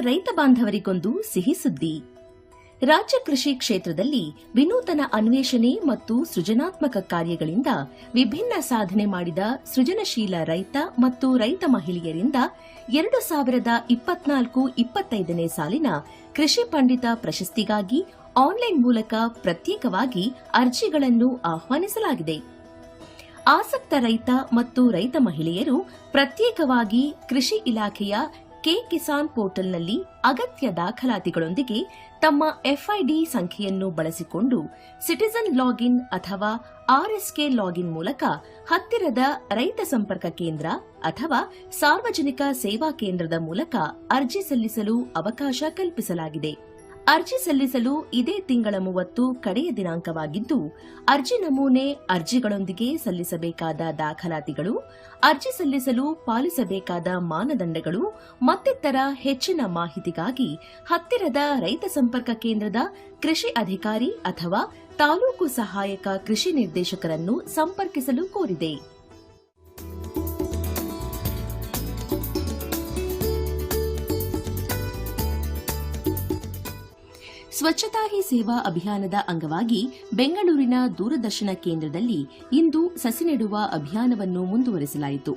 ರೈತ ಬಾಂಧವರಿಗೊಂದು ಸಿಹಿ ಸುದ್ದಿ. ರಾಜ್ಯ ಕೃಷಿ ಕ್ಷೇತ್ರದಲ್ಲಿ ವಿನೂತನ ಅನ್ವೇಷಣೆ ಮತ್ತು ಸೃಜನಾತ್ಮಕ ಕಾರ್ಯಗಳಿಂದ ವಿಭಿನ್ನ ಸಾಧನೆ ಮಾಡಿದ ಸೃಜನಶೀಲ ರೈತ ಮತ್ತು ರೈತ ಮಹಿಳೆಯರಿಂದ ಎರಡು ಸಾವಿರದ ಇಪ್ಪತ್ನಾಲ್ಕು ಇಪ್ಪತ್ತೈದನೇ ಸಾಲಿನ ಕೃಷಿ ಪಂಡಿತ ಪ್ರಶಸ್ತಿಗಾಗಿ ಆನ್ಲೈನ್ ಮೂಲಕ ಪ್ರತ್ಯೇಕವಾಗಿ ಅರ್ಜಿಗಳನ್ನು ಆಹ್ವಾನಿಸಲಾಗಿದೆ. ಆಸಕ್ತ ರೈತ ಮತ್ತು ರೈತ ಮಹಿಳೆಯರು ಪ್ರತ್ಯೇಕವಾಗಿ ಕೃಷಿ ಇಲಾಖೆಯ ಕೆ ಕಿಸಾನ್ ಪೋರ್ಟಲ್ನಲ್ಲಿ ಅಗತ್ಯ ದಾಖಲಾತಿಗಳೊಂದಿಗೆ ತಮ್ಮ ಎಫ್ಐಡಿ ಸಂಖ್ಯೆಯನ್ನು ಬಳಸಿಕೊಂಡು ಸಿಟಿಜನ್ ಲಾಗಿನ್ ಅಥವಾ ಆರ್ಎಸ್ಕೆ ಲಾಗಿನ್ ಮೂಲಕ ಹತ್ತಿರದ ರೈತ ಸಂಪರ್ಕ ಕೇಂದ್ರ ಅಥವಾ ಸಾರ್ವಜನಿಕ ಸೇವಾ ಕೇಂದ್ರದ ಮೂಲಕ ಅರ್ಜಿ ಸಲ್ಲಿಸಲು ಅವಕಾಶ ಕಲ್ಪಿಸಲಾಗಿದೆ. ಅರ್ಜಿ ಸಲ್ಲಿಸಲು ಇದೇ ತಿಂಗಳ ಮೂವತ್ತು ಕಡೆಯ ದಿನಾಂಕವಾಗಿದ್ದು, ಅರ್ಜಿ ನಮೂನೆ ಅರ್ಜಿಗಳೊಂದಿಗೆ ಸಲ್ಲಿಸಬೇಕಾದ ದಾಖಲಾತಿಗಳು, ಅರ್ಜಿ ಸಲ್ಲಿಸಲು ಪಾಲಿಸಬೇಕಾದ ಮಾನದಂಡಗಳು, ಮತ್ತಿತರ ಹೆಚ್ಚಿನ ಮಾಹಿತಿಗಾಗಿ ಹತ್ತಿರದ ರೈತ ಸಂಪರ್ಕ ಕೇಂದ್ರದ ಕೃಷಿ ಅಧಿಕಾರಿ ಅಥವಾ ತಾಲೂಕು ಸಹಾಯಕ ಕೃಷಿ ನಿರ್ದೇಶಕರನ್ನು ಸಂಪರ್ಕಿಸಲು ಕೋರಿದೆ. ಸ್ವಚ್ಛತಾ ಹಿ ಸೇವಾ ಅಭಿಯಾನದ ಅಂಗವಾಗಿ ಬೆಂಗಳೂರಿನ ದೂರದರ್ಶನ ಕೇಂದ್ರದಲ್ಲಿ ಇಂದು ಸಸಿ ನೆಡುವ ಅಭಿಯಾನವನ್ನು ಮುಂದುವರೆಸಲಾಯಿತು.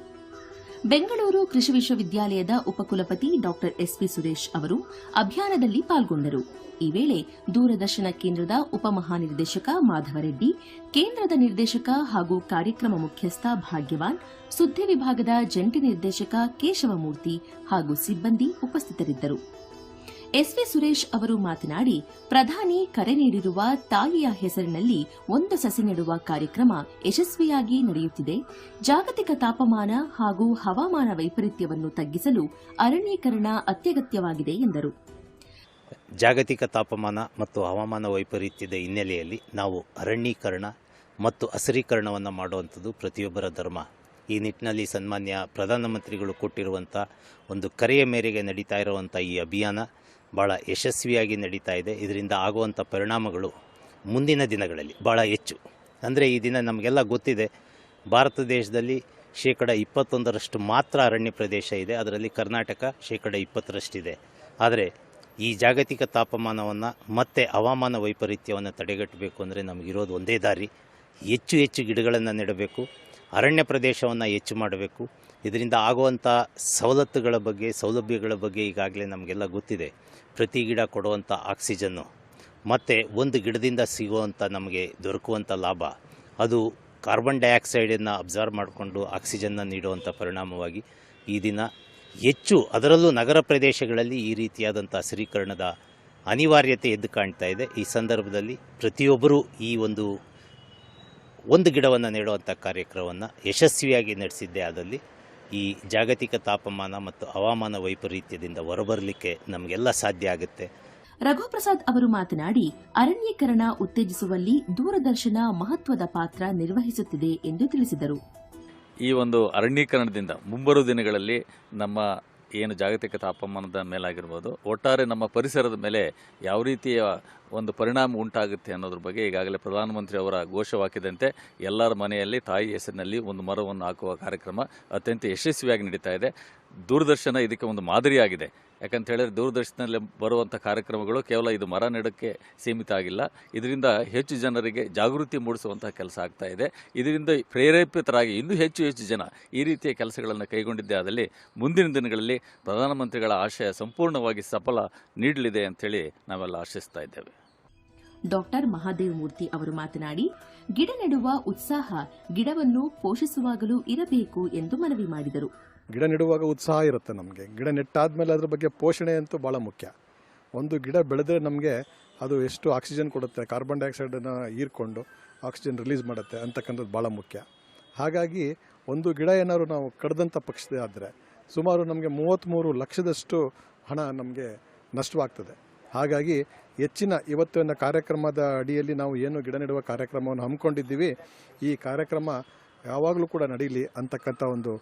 ಬೆಂಗಳೂರು ಕೃಷಿ ವಿಶ್ವವಿದ್ಯಾಲಯದ ಉಪಕುಲಪತಿ ಡಾ ಎಸ್ಪಿ ಸುರೇಶ್ ಅವರು ಅಭಿಯಾನದಲ್ಲಿ ಪಾಲ್ಗೊಂಡರು. ಈ ವೇಳೆ ದೂರದರ್ಶನ ಕೇಂದ್ರದ ಉಪಮಹಾನಿರ್ದೇಶಕ ಮಾಧವರೆಡ್ಡಿ ಕೇಂದ್ರದ ನಿರ್ದೇಶಕ ಹಾಗೂ ಕಾರ್ಯಕ್ರಮ ಮುಖ್ಯಸ್ಥ ಭಾಗ್ಯವಾನ್, ಸುದ್ದಿ ವಿಭಾಗದ ಜಂಟಿ ನಿರ್ದೇಶಕ ಕೇಶವಮೂರ್ತಿ ಹಾಗೂ ಸಿಬ್ಬಂದಿ ಉಪಸ್ಥಿತರಿದ್ದರು. ಎಸ್ವಿ ಸುರೇಶ್ ಅವರು ಮಾತನಾಡಿ, ಪ್ರಧಾನಿ ಕರೆ ನೀಡಿರುವ ತಾಯಿಯ ಹೆಸರಿನಲ್ಲಿ ಒಂದು ಸಸಿ ನೆಡುವ ಕಾರ್ಯಕ್ರಮ ಯಶಸ್ವಿಯಾಗಿ ನಡೆಯುತ್ತಿದೆ. ಜಾಗತಿಕ ತಾಪಮಾನ ಹಾಗೂ ಹವಾಮಾನ ವೈಪರೀತ್ಯವನ್ನು ತಗ್ಗಿಸಲು ಅರಣ್ಯೀಕರಣ ಅತ್ಯಗತ್ಯವಾಗಿದೆ ಎಂದರು. ಜಾಗತಿಕ ತಾಪಮಾನ ಮತ್ತು ಹವಾಮಾನ ವೈಪರೀತ್ಯದ ಹಿನ್ನೆಲೆಯಲ್ಲಿ ನಾವು ಅರಣ್ಯೀಕರಣ ಮತ್ತು ಹಸಿರೀಕರಣವನ್ನು ಮಾಡುವಂಥದ್ದು ಪ್ರತಿಯೊಬ್ಬರ ಧರ್ಮ. ಈ ನಿಟ್ಟಿನಲ್ಲಿ ಸನ್ಮಾನ್ಯ ಪ್ರಧಾನಮಂತ್ರಿಗಳು ಕೊಟ್ಟಿರುವಂಥ ಒಂದು ಕರೆಯ ಮೇರೆಗೆ ನಡೀತಾ ಇರುವಂಥ ಈ ಅಭಿಯಾನ ಭಾಳ ಯಶಸ್ವಿಯಾಗಿ ನಡೀತಾ ಇದೆ. ಇದರಿಂದ ಆಗುವಂಥ ಪರಿಣಾಮಗಳು ಮುಂದಿನ ದಿನಗಳಲ್ಲಿ ಭಾಳ ಹೆಚ್ಚು. ಅಂದರೆ ಈ ದಿನ ನಮಗೆಲ್ಲ ಗೊತ್ತಿದೆ, ಭಾರತ ದೇಶದಲ್ಲಿ ಶೇಕಡ ಇಪ್ಪತ್ತೊಂದರಷ್ಟು ಮಾತ್ರ ಅರಣ್ಯ ಪ್ರದೇಶ ಇದೆ. ಅದರಲ್ಲಿ ಕರ್ನಾಟಕ ಶೇಕಡ ಇಪ್ಪತ್ತರಷ್ಟಿದೆ. ಆದರೆ ಈ ಜಾಗತಿಕ ತಾಪಮಾನವನ್ನು ಮತ್ತೆ ಹವಾಮಾನ ವೈಪರೀತ್ಯವನ್ನು ತಡೆಗಟ್ಟಬೇಕು ಅಂದರೆ ನಮಗಿರೋದು ಒಂದೇ ದಾರಿ. ಹೆಚ್ಚು ಹೆಚ್ಚು ಗಿಡಗಳನ್ನು ನೆಡಬೇಕು, ಅರಣ್ಯ ಪ್ರದೇಶವನ್ನು ಹೆಚ್ಚು ಮಾಡಬೇಕು. ಇದರಿಂದ ಆಗುವಂಥ ಸವಲತ್ತುಗಳ ಬಗ್ಗೆ, ಸೌಲಭ್ಯಗಳ ಬಗ್ಗೆ ಈಗಾಗಲೇ ನಮಗೆಲ್ಲ ಗೊತ್ತಿದೆ. ಪ್ರತಿ ಗಿಡ ಕೊಡುವಂಥ ಆಕ್ಸಿಜನ್ನು, ಮತ್ತು ಒಂದು ಗಿಡದಿಂದ ಸಿಗುವಂಥ ನಮಗೆ ದೊರಕುವಂಥ ಲಾಭ, ಅದು ಕಾರ್ಬನ್ ಡೈಆಕ್ಸೈಡನ್ನು ಅಬ್ಸರ್ವ್ ಮಾಡಿಕೊಂಡು ಆಕ್ಸಿಜನ್ನ ನೀಡುವಂಥ ಪರಿಣಾಮವಾಗಿ ಈ ದಿನ ಹೆಚ್ಚು, ಅದರಲ್ಲೂ ನಗರ ಪ್ರದೇಶಗಳಲ್ಲಿ ಈ ರೀತಿಯಾದಂಥ ಹಸಿರೀಕರಣದ ಅನಿವಾರ್ಯತೆ ಎದ್ದು ಕಾಣ್ತಾ ಇದೆ. ಈ ಸಂದರ್ಭದಲ್ಲಿ ಪ್ರತಿಯೊಬ್ಬರೂ ಈ ಒಂದು ಒಂದು ಗಿಡವನ್ನು ನೆಡುವಂಥ ಕಾರ್ಯಕ್ರಮವನ್ನು ಯಶಸ್ವಿಯಾಗಿ ನಡೆಸಿದ್ದೆ ಆದಲ್ಲಿ ಈ ಜಾಗತಿಕ ತಾಪಮಾನ ಮತ್ತು ಹವಾಮಾನ ವೈಪರೀತ್ಯದಿಂದ ಹೊರಬರಲಿಕ್ಕೆ ನಮಗೆಲ್ಲ ಸಾಧ್ಯ ಆಗುತ್ತೆ. ರಘುಪ್ರಸಾದ್ ಅವರು ಮಾತನಾಡಿ ಅರಣ್ಯೀಕರಣ ಉತ್ತೇಜಿಸುವಲ್ಲಿ ದೂರದರ್ಶನ ಮಹತ್ವದ ಪಾತ್ರ ನಿರ್ವಹಿಸುತ್ತಿದೆ ಎಂದು ತಿಳಿಸಿದರು. ಈ ಒಂದು ಅರಣ್ಯೀಕರಣದಿಂದ ಮುಂಬರುವ ದಿನಗಳಲ್ಲಿ ನಮ್ಮ ಏನು ಜಾಗತಿಕ ತಾಪಮಾನದ ಮೇಲಾಗಿರ್ಬೋದು, ಒಟ್ಟಾರೆ ನಮ್ಮ ಪರಿಸರದ ಮೇಲೆ ಯಾವ ರೀತಿಯ ಒಂದು ಪರಿಣಾಮ ಉಂಟಾಗುತ್ತೆ ಅನ್ನೋದ್ರ ಬಗ್ಗೆ ಈಗಾಗಲೇ ಪ್ರಧಾನಮಂತ್ರಿ ಅವರ ಘೋಷವಾಕ್ಯದಂತೆ ಎಲ್ಲರ ಮನೆಯಲ್ಲಿ ತಾಯಿ ಹೆಸರಿನಲ್ಲಿ ಒಂದು ಮರವನ್ನು ಹಾಕುವ ಕಾರ್ಯಕ್ರಮ ಅತ್ಯಂತ ಯಶಸ್ವಿಯಾಗಿ ನಡೀತಾ ಇದೆ. ದೂರದರ್ಶನ ಇದಕ್ಕೆ ಒಂದು ಮಾದರಿಯಾಗಿದೆ. ಯಾಕಂತ ಹೇಳಿದ್ರೆ ದೂರದರ್ಶನದಲ್ಲಿ ಬರುವಂಥ ಕಾರ್ಯಕ್ರಮಗಳು ಕೇವಲ ಇದು ಮರ ನೆಡಕ್ಕೆ ಸೀಮಿತ ಆಗಿಲ್ಲ. ಇದರಿಂದ ಹೆಚ್ಚು ಜನರಿಗೆ ಜಾಗೃತಿ ಮೂಡಿಸುವಂಥ ಕೆಲಸ ಆಗ್ತಾ ಇದೆ. ಇದರಿಂದ ಪ್ರೇರೇಪಿತರಾಗಿ ಇನ್ನೂ ಹೆಚ್ಚು ಹೆಚ್ಚು ಜನ ಈ ರೀತಿಯ ಕೆಲಸಗಳನ್ನು ಕೈಗೊಂಡಿದ್ದೇ. ಆದಲ್ಲಿ ಮುಂದಿನ ದಿನಗಳಲ್ಲಿ ಪ್ರಧಾನಮಂತ್ರಿಗಳ ಆಶಯ ಸಂಪೂರ್ಣವಾಗಿ ಸಫಲ ನೀಡಲಿದೆ ಅಂತೇಳಿ ನಾವೆಲ್ಲ ಆಶಿಸ್ತಾ ಇದ್ದೇವೆ. ಡಾಕ್ಟರ್ ಮಹಾದೇವ್ ಮೂರ್ತಿ ಅವರು ಮಾತನಾಡಿ, ಗಿಡ ನೆಡುವ ಉತ್ಸಾಹ ಗಿಡವನ್ನು ಪೋಷಿಸುವಾಗಲೂ ಇರಬೇಕು ಎಂದು ಮನವಿ ಮಾಡಿದರು. ಗಿಡ ನೆಡುವಾಗ ಉತ್ಸಾಹ ಇರುತ್ತೆ ನಮಗೆ. ಗಿಡ ನೆಟ್ಟಾದ್ಮೇಲೆ ಅದ್ರ ಬಗ್ಗೆ ಪೋಷಣೆ ಅಂತೂ ಭಾಳ ಮುಖ್ಯ. ಒಂದು ಗಿಡ ಬೆಳೆದ್ರೆ ನಮಗೆ ಅದು ಎಷ್ಟು ಆಕ್ಸಿಜನ್ ಕೊಡುತ್ತೆ ಕಾರ್ಬನ್ ಡೈಆಕ್ಸೈಡನ್ನು ಹೀರ್ಕೊಂಡು ಆಕ್ಸಿಜನ್ ರಿಲೀಸ್ ಮಾಡುತ್ತೆ ಅಂತಕ್ಕಂಥದ್ದು ಭಾಳ ಮುಖ್ಯ. ಹಾಗಾಗಿ ಒಂದು ಗಿಡ ಏನಾದ್ರು ನಾವು ಕಡ್ದಂಥ ಪಕ್ಷದಾದರೆ ಸುಮಾರು ನಮಗೆ ಮೂವತ್ತ್ಮೂರು ಲಕ್ಷದಷ್ಟು ಹಣ ನಮಗೆ ನಷ್ಟವಾಗ್ತದೆ. ಹಾಗಾಗಿ ಹೆಚ್ಚಿನ ಇವತ್ತಿನ ಕಾರ್ಯಕ್ರಮದ ಅಡಿಯಲ್ಲಿ ನಾವು ಏನು ಗಿಡ ನೆಡುವ ಕಾರ್ಯಕ್ರಮವನ್ನು ಹಮ್ಮಿಕೊಂಡಿದ್ದೀವಿ, ಈ ಕಾರ್ಯಕ್ರಮ ಯಾವಾಗಲೂ ಕೂಡ ನಡೀಲಿ ಅಂತಕ್ಕಂಥ ಒಂದು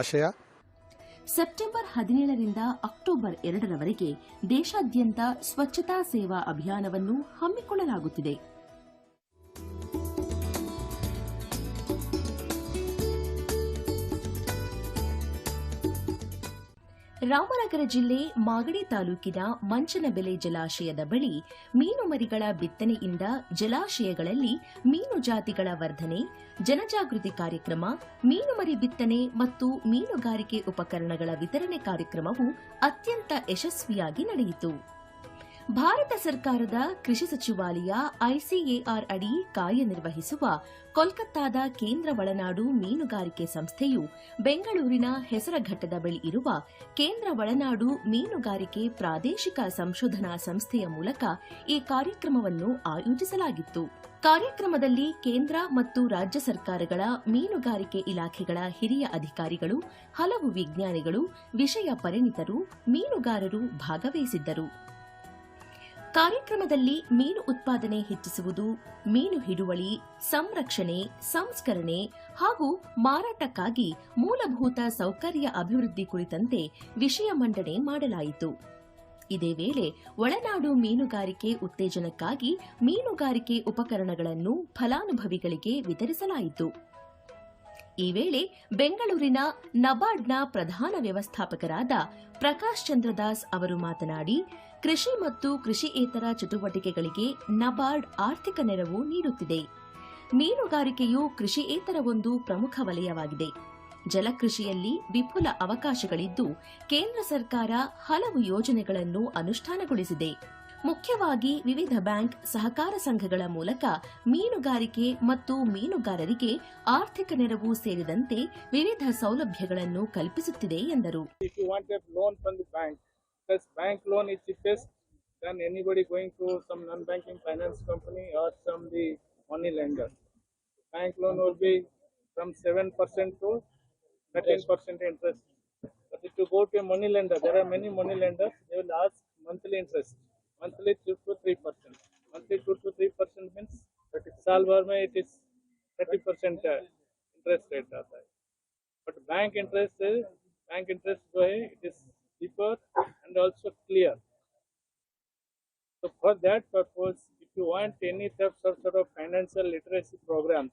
ಆಶಯ. ಸೆಪ್ಟೆಂಬರ್ ಹದಿನೇಳರಿಂದ ಅಕ್ಟೋಬರ್ ಎರಡರವರೆಗೆ ದೇಶಾದ್ಯಂತ ಸ್ವಚ್ಛತಾ ಸೇವಾ ಅಭಿಯಾನವನ್ನು ಹಮ್ಮಿಕೊಳ್ಳಲಾಗುತ್ತಿದೆ. ರಾಮನಗರ ಜಿಲ್ಲೆ ಮಾಗಡಿ ತಾಲೂಕಿನ ಮಂಚನಬೆಲೆ ಜಲಾಶಯದ ಬಳಿ ಮೀನುಮರಿಗಳ ಬಿತ್ತನೆಯಿಂದ ಜಲಾಶಯಗಳಲ್ಲಿ ಮೀನು ಜಾತಿಗಳ ವರ್ಧನೆ, ಜನಜಾಗೃತಿ ಕಾರ್ಯಕ್ರಮ, ಮೀನುಮರಿ ಬಿತ್ತನೆ ಮತ್ತು ಮೀನುಗಾರಿಕೆ ಉಪಕರಣಗಳ ವಿತರಣೆ ಕಾರ್ಯಕ್ರಮವು ಅತ್ಯಂತ ಯಶಸ್ವಿಯಾಗಿ ನಡೆಯಿತು. ಭಾರತ ಸರ್ಕಾರದ ಕೃಷಿ ಸಚಿವಾಲಯ ಐಸಿಎಆರ್ ಅಡಿ ಕಾರ್ಯನಿರ್ವಹಿಸುವ ಕೋಲ್ಕತ್ತಾದ ಕೇಂದ್ರ ಒಳನಾಡು ಮೀನುಗಾರಿಕೆ ಸಂಸ್ಥೆಯು ಬೆಂಗಳೂರಿನ ಹೆಸರಘಟ್ಟದ ಬಳಿ ಇರುವ ಕೇಂದ್ರ ಒಳನಾಡು ಮೀನುಗಾರಿಕೆ ಪ್ರಾದೇಶಿಕ ಸಂಶೋಧನಾ ಸಂಸ್ಥೆಯ ಮೂಲಕ ಈ ಕಾರ್ಯಕ್ರಮವನ್ನು ಆಯೋಜಿಸಲಾಗಿತ್ತು. ಕಾರ್ಯಕ್ರಮದಲ್ಲಿ ಕೇಂದ್ರ ಮತ್ತು ರಾಜ್ಯ ಸರ್ಕಾರಗಳ ಮೀನುಗಾರಿಕೆ ಇಲಾಖೆಗಳ ಹಿರಿಯ ಅಧಿಕಾರಿಗಳು, ಹಲವು ವಿಜ್ಞಾನಿಗಳು, ವಿಷಯ ಪರಿಣಿತರು, ಮೀನುಗಾರರು ಭಾಗವಹಿಸಿದ್ದರು. ಕಾರ್ಯಕ್ರಮದಲ್ಲಿ ಮೀನು ಉತ್ಪಾದನೆ ಹೆಚ್ಚಿಸುವುದು, ಮೀನು ಹಿಡುವಳಿ, ಸಂರಕ್ಷಣೆ, ಸಂಸ್ಕರಣೆ ಹಾಗೂ ಮಾರಾಟಕ್ಕಾಗಿ ಮೂಲಭೂತ ಸೌಕರ್ಯ ಅಭಿವೃದ್ಧಿ ಕುರಿತಂತೆ ವಿಷಯ ಮಂಡನೆ ಮಾಡಲಾಯಿತು. ಇದೇ ವೇಳೆ ಒಳನಾಡು ಮೀನುಗಾರಿಕೆ ಉತ್ತೇಜನಕ್ಕಾಗಿ ಮೀನುಗಾರಿಕೆ ಉಪಕರಣಗಳನ್ನು ಫಲಾನುಭವಿಗಳಿಗೆ ವಿತರಿಸಲಾಯಿತು. ಈ ವೇಳೆ ಬೆಂಗಳೂರಿನ ನಬಾರ್ಡ್ನ ಪ್ರಧಾನ ವ್ಯವಸ್ಥಾಪಕರಾದ ಪ್ರಕಾಶ್ ಚಂದ್ರದಾಸ್ ಅವರು ಮಾತನಾಡಿ ಕೃಷಿ ಮತ್ತು ಕೃಷಿಯೇತರ ಚಟುವಟಿಕೆಗಳಿಗೆ ನಬಾರ್ಡ್ ಆರ್ಥಿಕ ನೆರವು ನೀಡುತ್ತಿದೆ. ಮೀನುಗಾರಿಕೆಯು ಕೃಷಿಯೇತರ ಒಂದು ಪ್ರಮುಖ ವಲಯವಾಗಿದೆ. ಜಲಕೃಷಿಯಲ್ಲಿ ವಿಪುಲ ಅವಕಾಶಗಳಿದ್ದು, ಕೇಂದ್ರ ಸರ್ಕಾರ ಹಲವು ಯೋಜನೆಗಳನ್ನು ಅನುಷ್ಠಾನಗೊಳಿಸಿದೆ. ಮುಖ್ಯವಾಗಿ ವಿವಿಧ ಬ್ಯಾಂಕ್ ಸಹಕಾರ ಸಂಘಗಳ ಮೂಲಕ ಮೀನುಗಾರಿಕೆ ಮತ್ತು ಮೀನುಗಾರರಿಗೆ ಆರ್ಥಿಕ ನೆರವು ಸೇರಿದಂತೆ ವಿವಿಧ ಸೌಲಭ್ಯಗಳನ್ನು ಕಲ್ಪಿಸುತ್ತಿದೆ ಎಂದರು. Plus, bank loan is cheapest than anybody going to some non-banking finance company or some the money lender. Bank loan will be from 7% to 13% interest. But if you go to a money lender, there are many money lenders, they will ask monthly interest. Monthly 2 to 3%. Monthly 2 to 3% means salvar mein it is 30% uh, interest rate. But bank interest is, bank interest, it is cheaper and also clear. So for that purpose, if you want any type sort of financial literacy programs,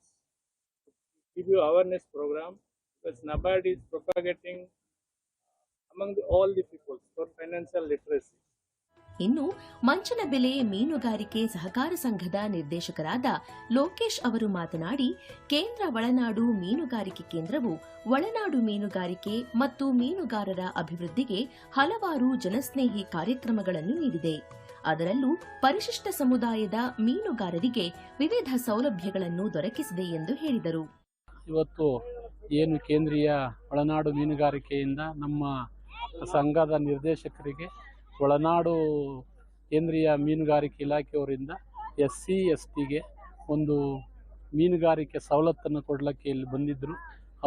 give you awareness program because NABARD is propagating among the, all the people for financial literacy. ಇನ್ನು ಮಂಚನಬೆಲೆ ಮೀನುಗಾರಿಕೆ ಸಹಕಾರ ಸಂಘದ ನಿರ್ದೇಶಕರಾದ ಲೋಕೇಶ್ ಅವರು ಮಾತನಾಡಿ, ಕೇಂದ್ರ ಒಳನಾಡು ಮೀನುಗಾರಿಕೆ ಕೇಂದ್ರವು ಒಳನಾಡು ಮೀನುಗಾರಿಕೆ ಮತ್ತು ಮೀನುಗಾರರ ಅಭಿವೃದ್ಧಿಗೆ ಹಲವಾರು ಜನಸ್ನೇಹಿ ಕಾರ್ಯಕ್ರಮಗಳನ್ನು ನೀಡಿದೆ. ಅದರಲ್ಲೂ ಪರಿಶಿಷ್ಟ ಸಮುದಾಯದ ಮೀನುಗಾರರಿಗೆ ವಿವಿಧ ಸೌಲಭ್ಯಗಳನ್ನು ದೊರಕಿಸಿದೆ ಎಂದು ಹೇಳಿದರು. ಇವತ್ತು ಏನು ಕೇಂದ್ರೀಯ ಒಳನಾಡು ಮೀನುಗಾರಿಕೆಯಿಂದ ನಮ್ಮ ಸಂಘದ ನಿರ್ದೇಶಕರಿಗೆ ಒಳನಾಡು ಕೇಂದ್ರೀಯ ಮೀನುಗಾರಿಕೆ ಇಲಾಖೆಯವರಿಂದ ಎಸ್ ಸಿ ಎಸ್ ಟಿಗೆ ಒಂದು ಮೀನುಗಾರಿಕೆ ಸವಲತ್ತನ್ನು ಕೊಡಲಿಕ್ಕೆ ಇಲ್ಲಿ ಬಂದಿದ್ದರು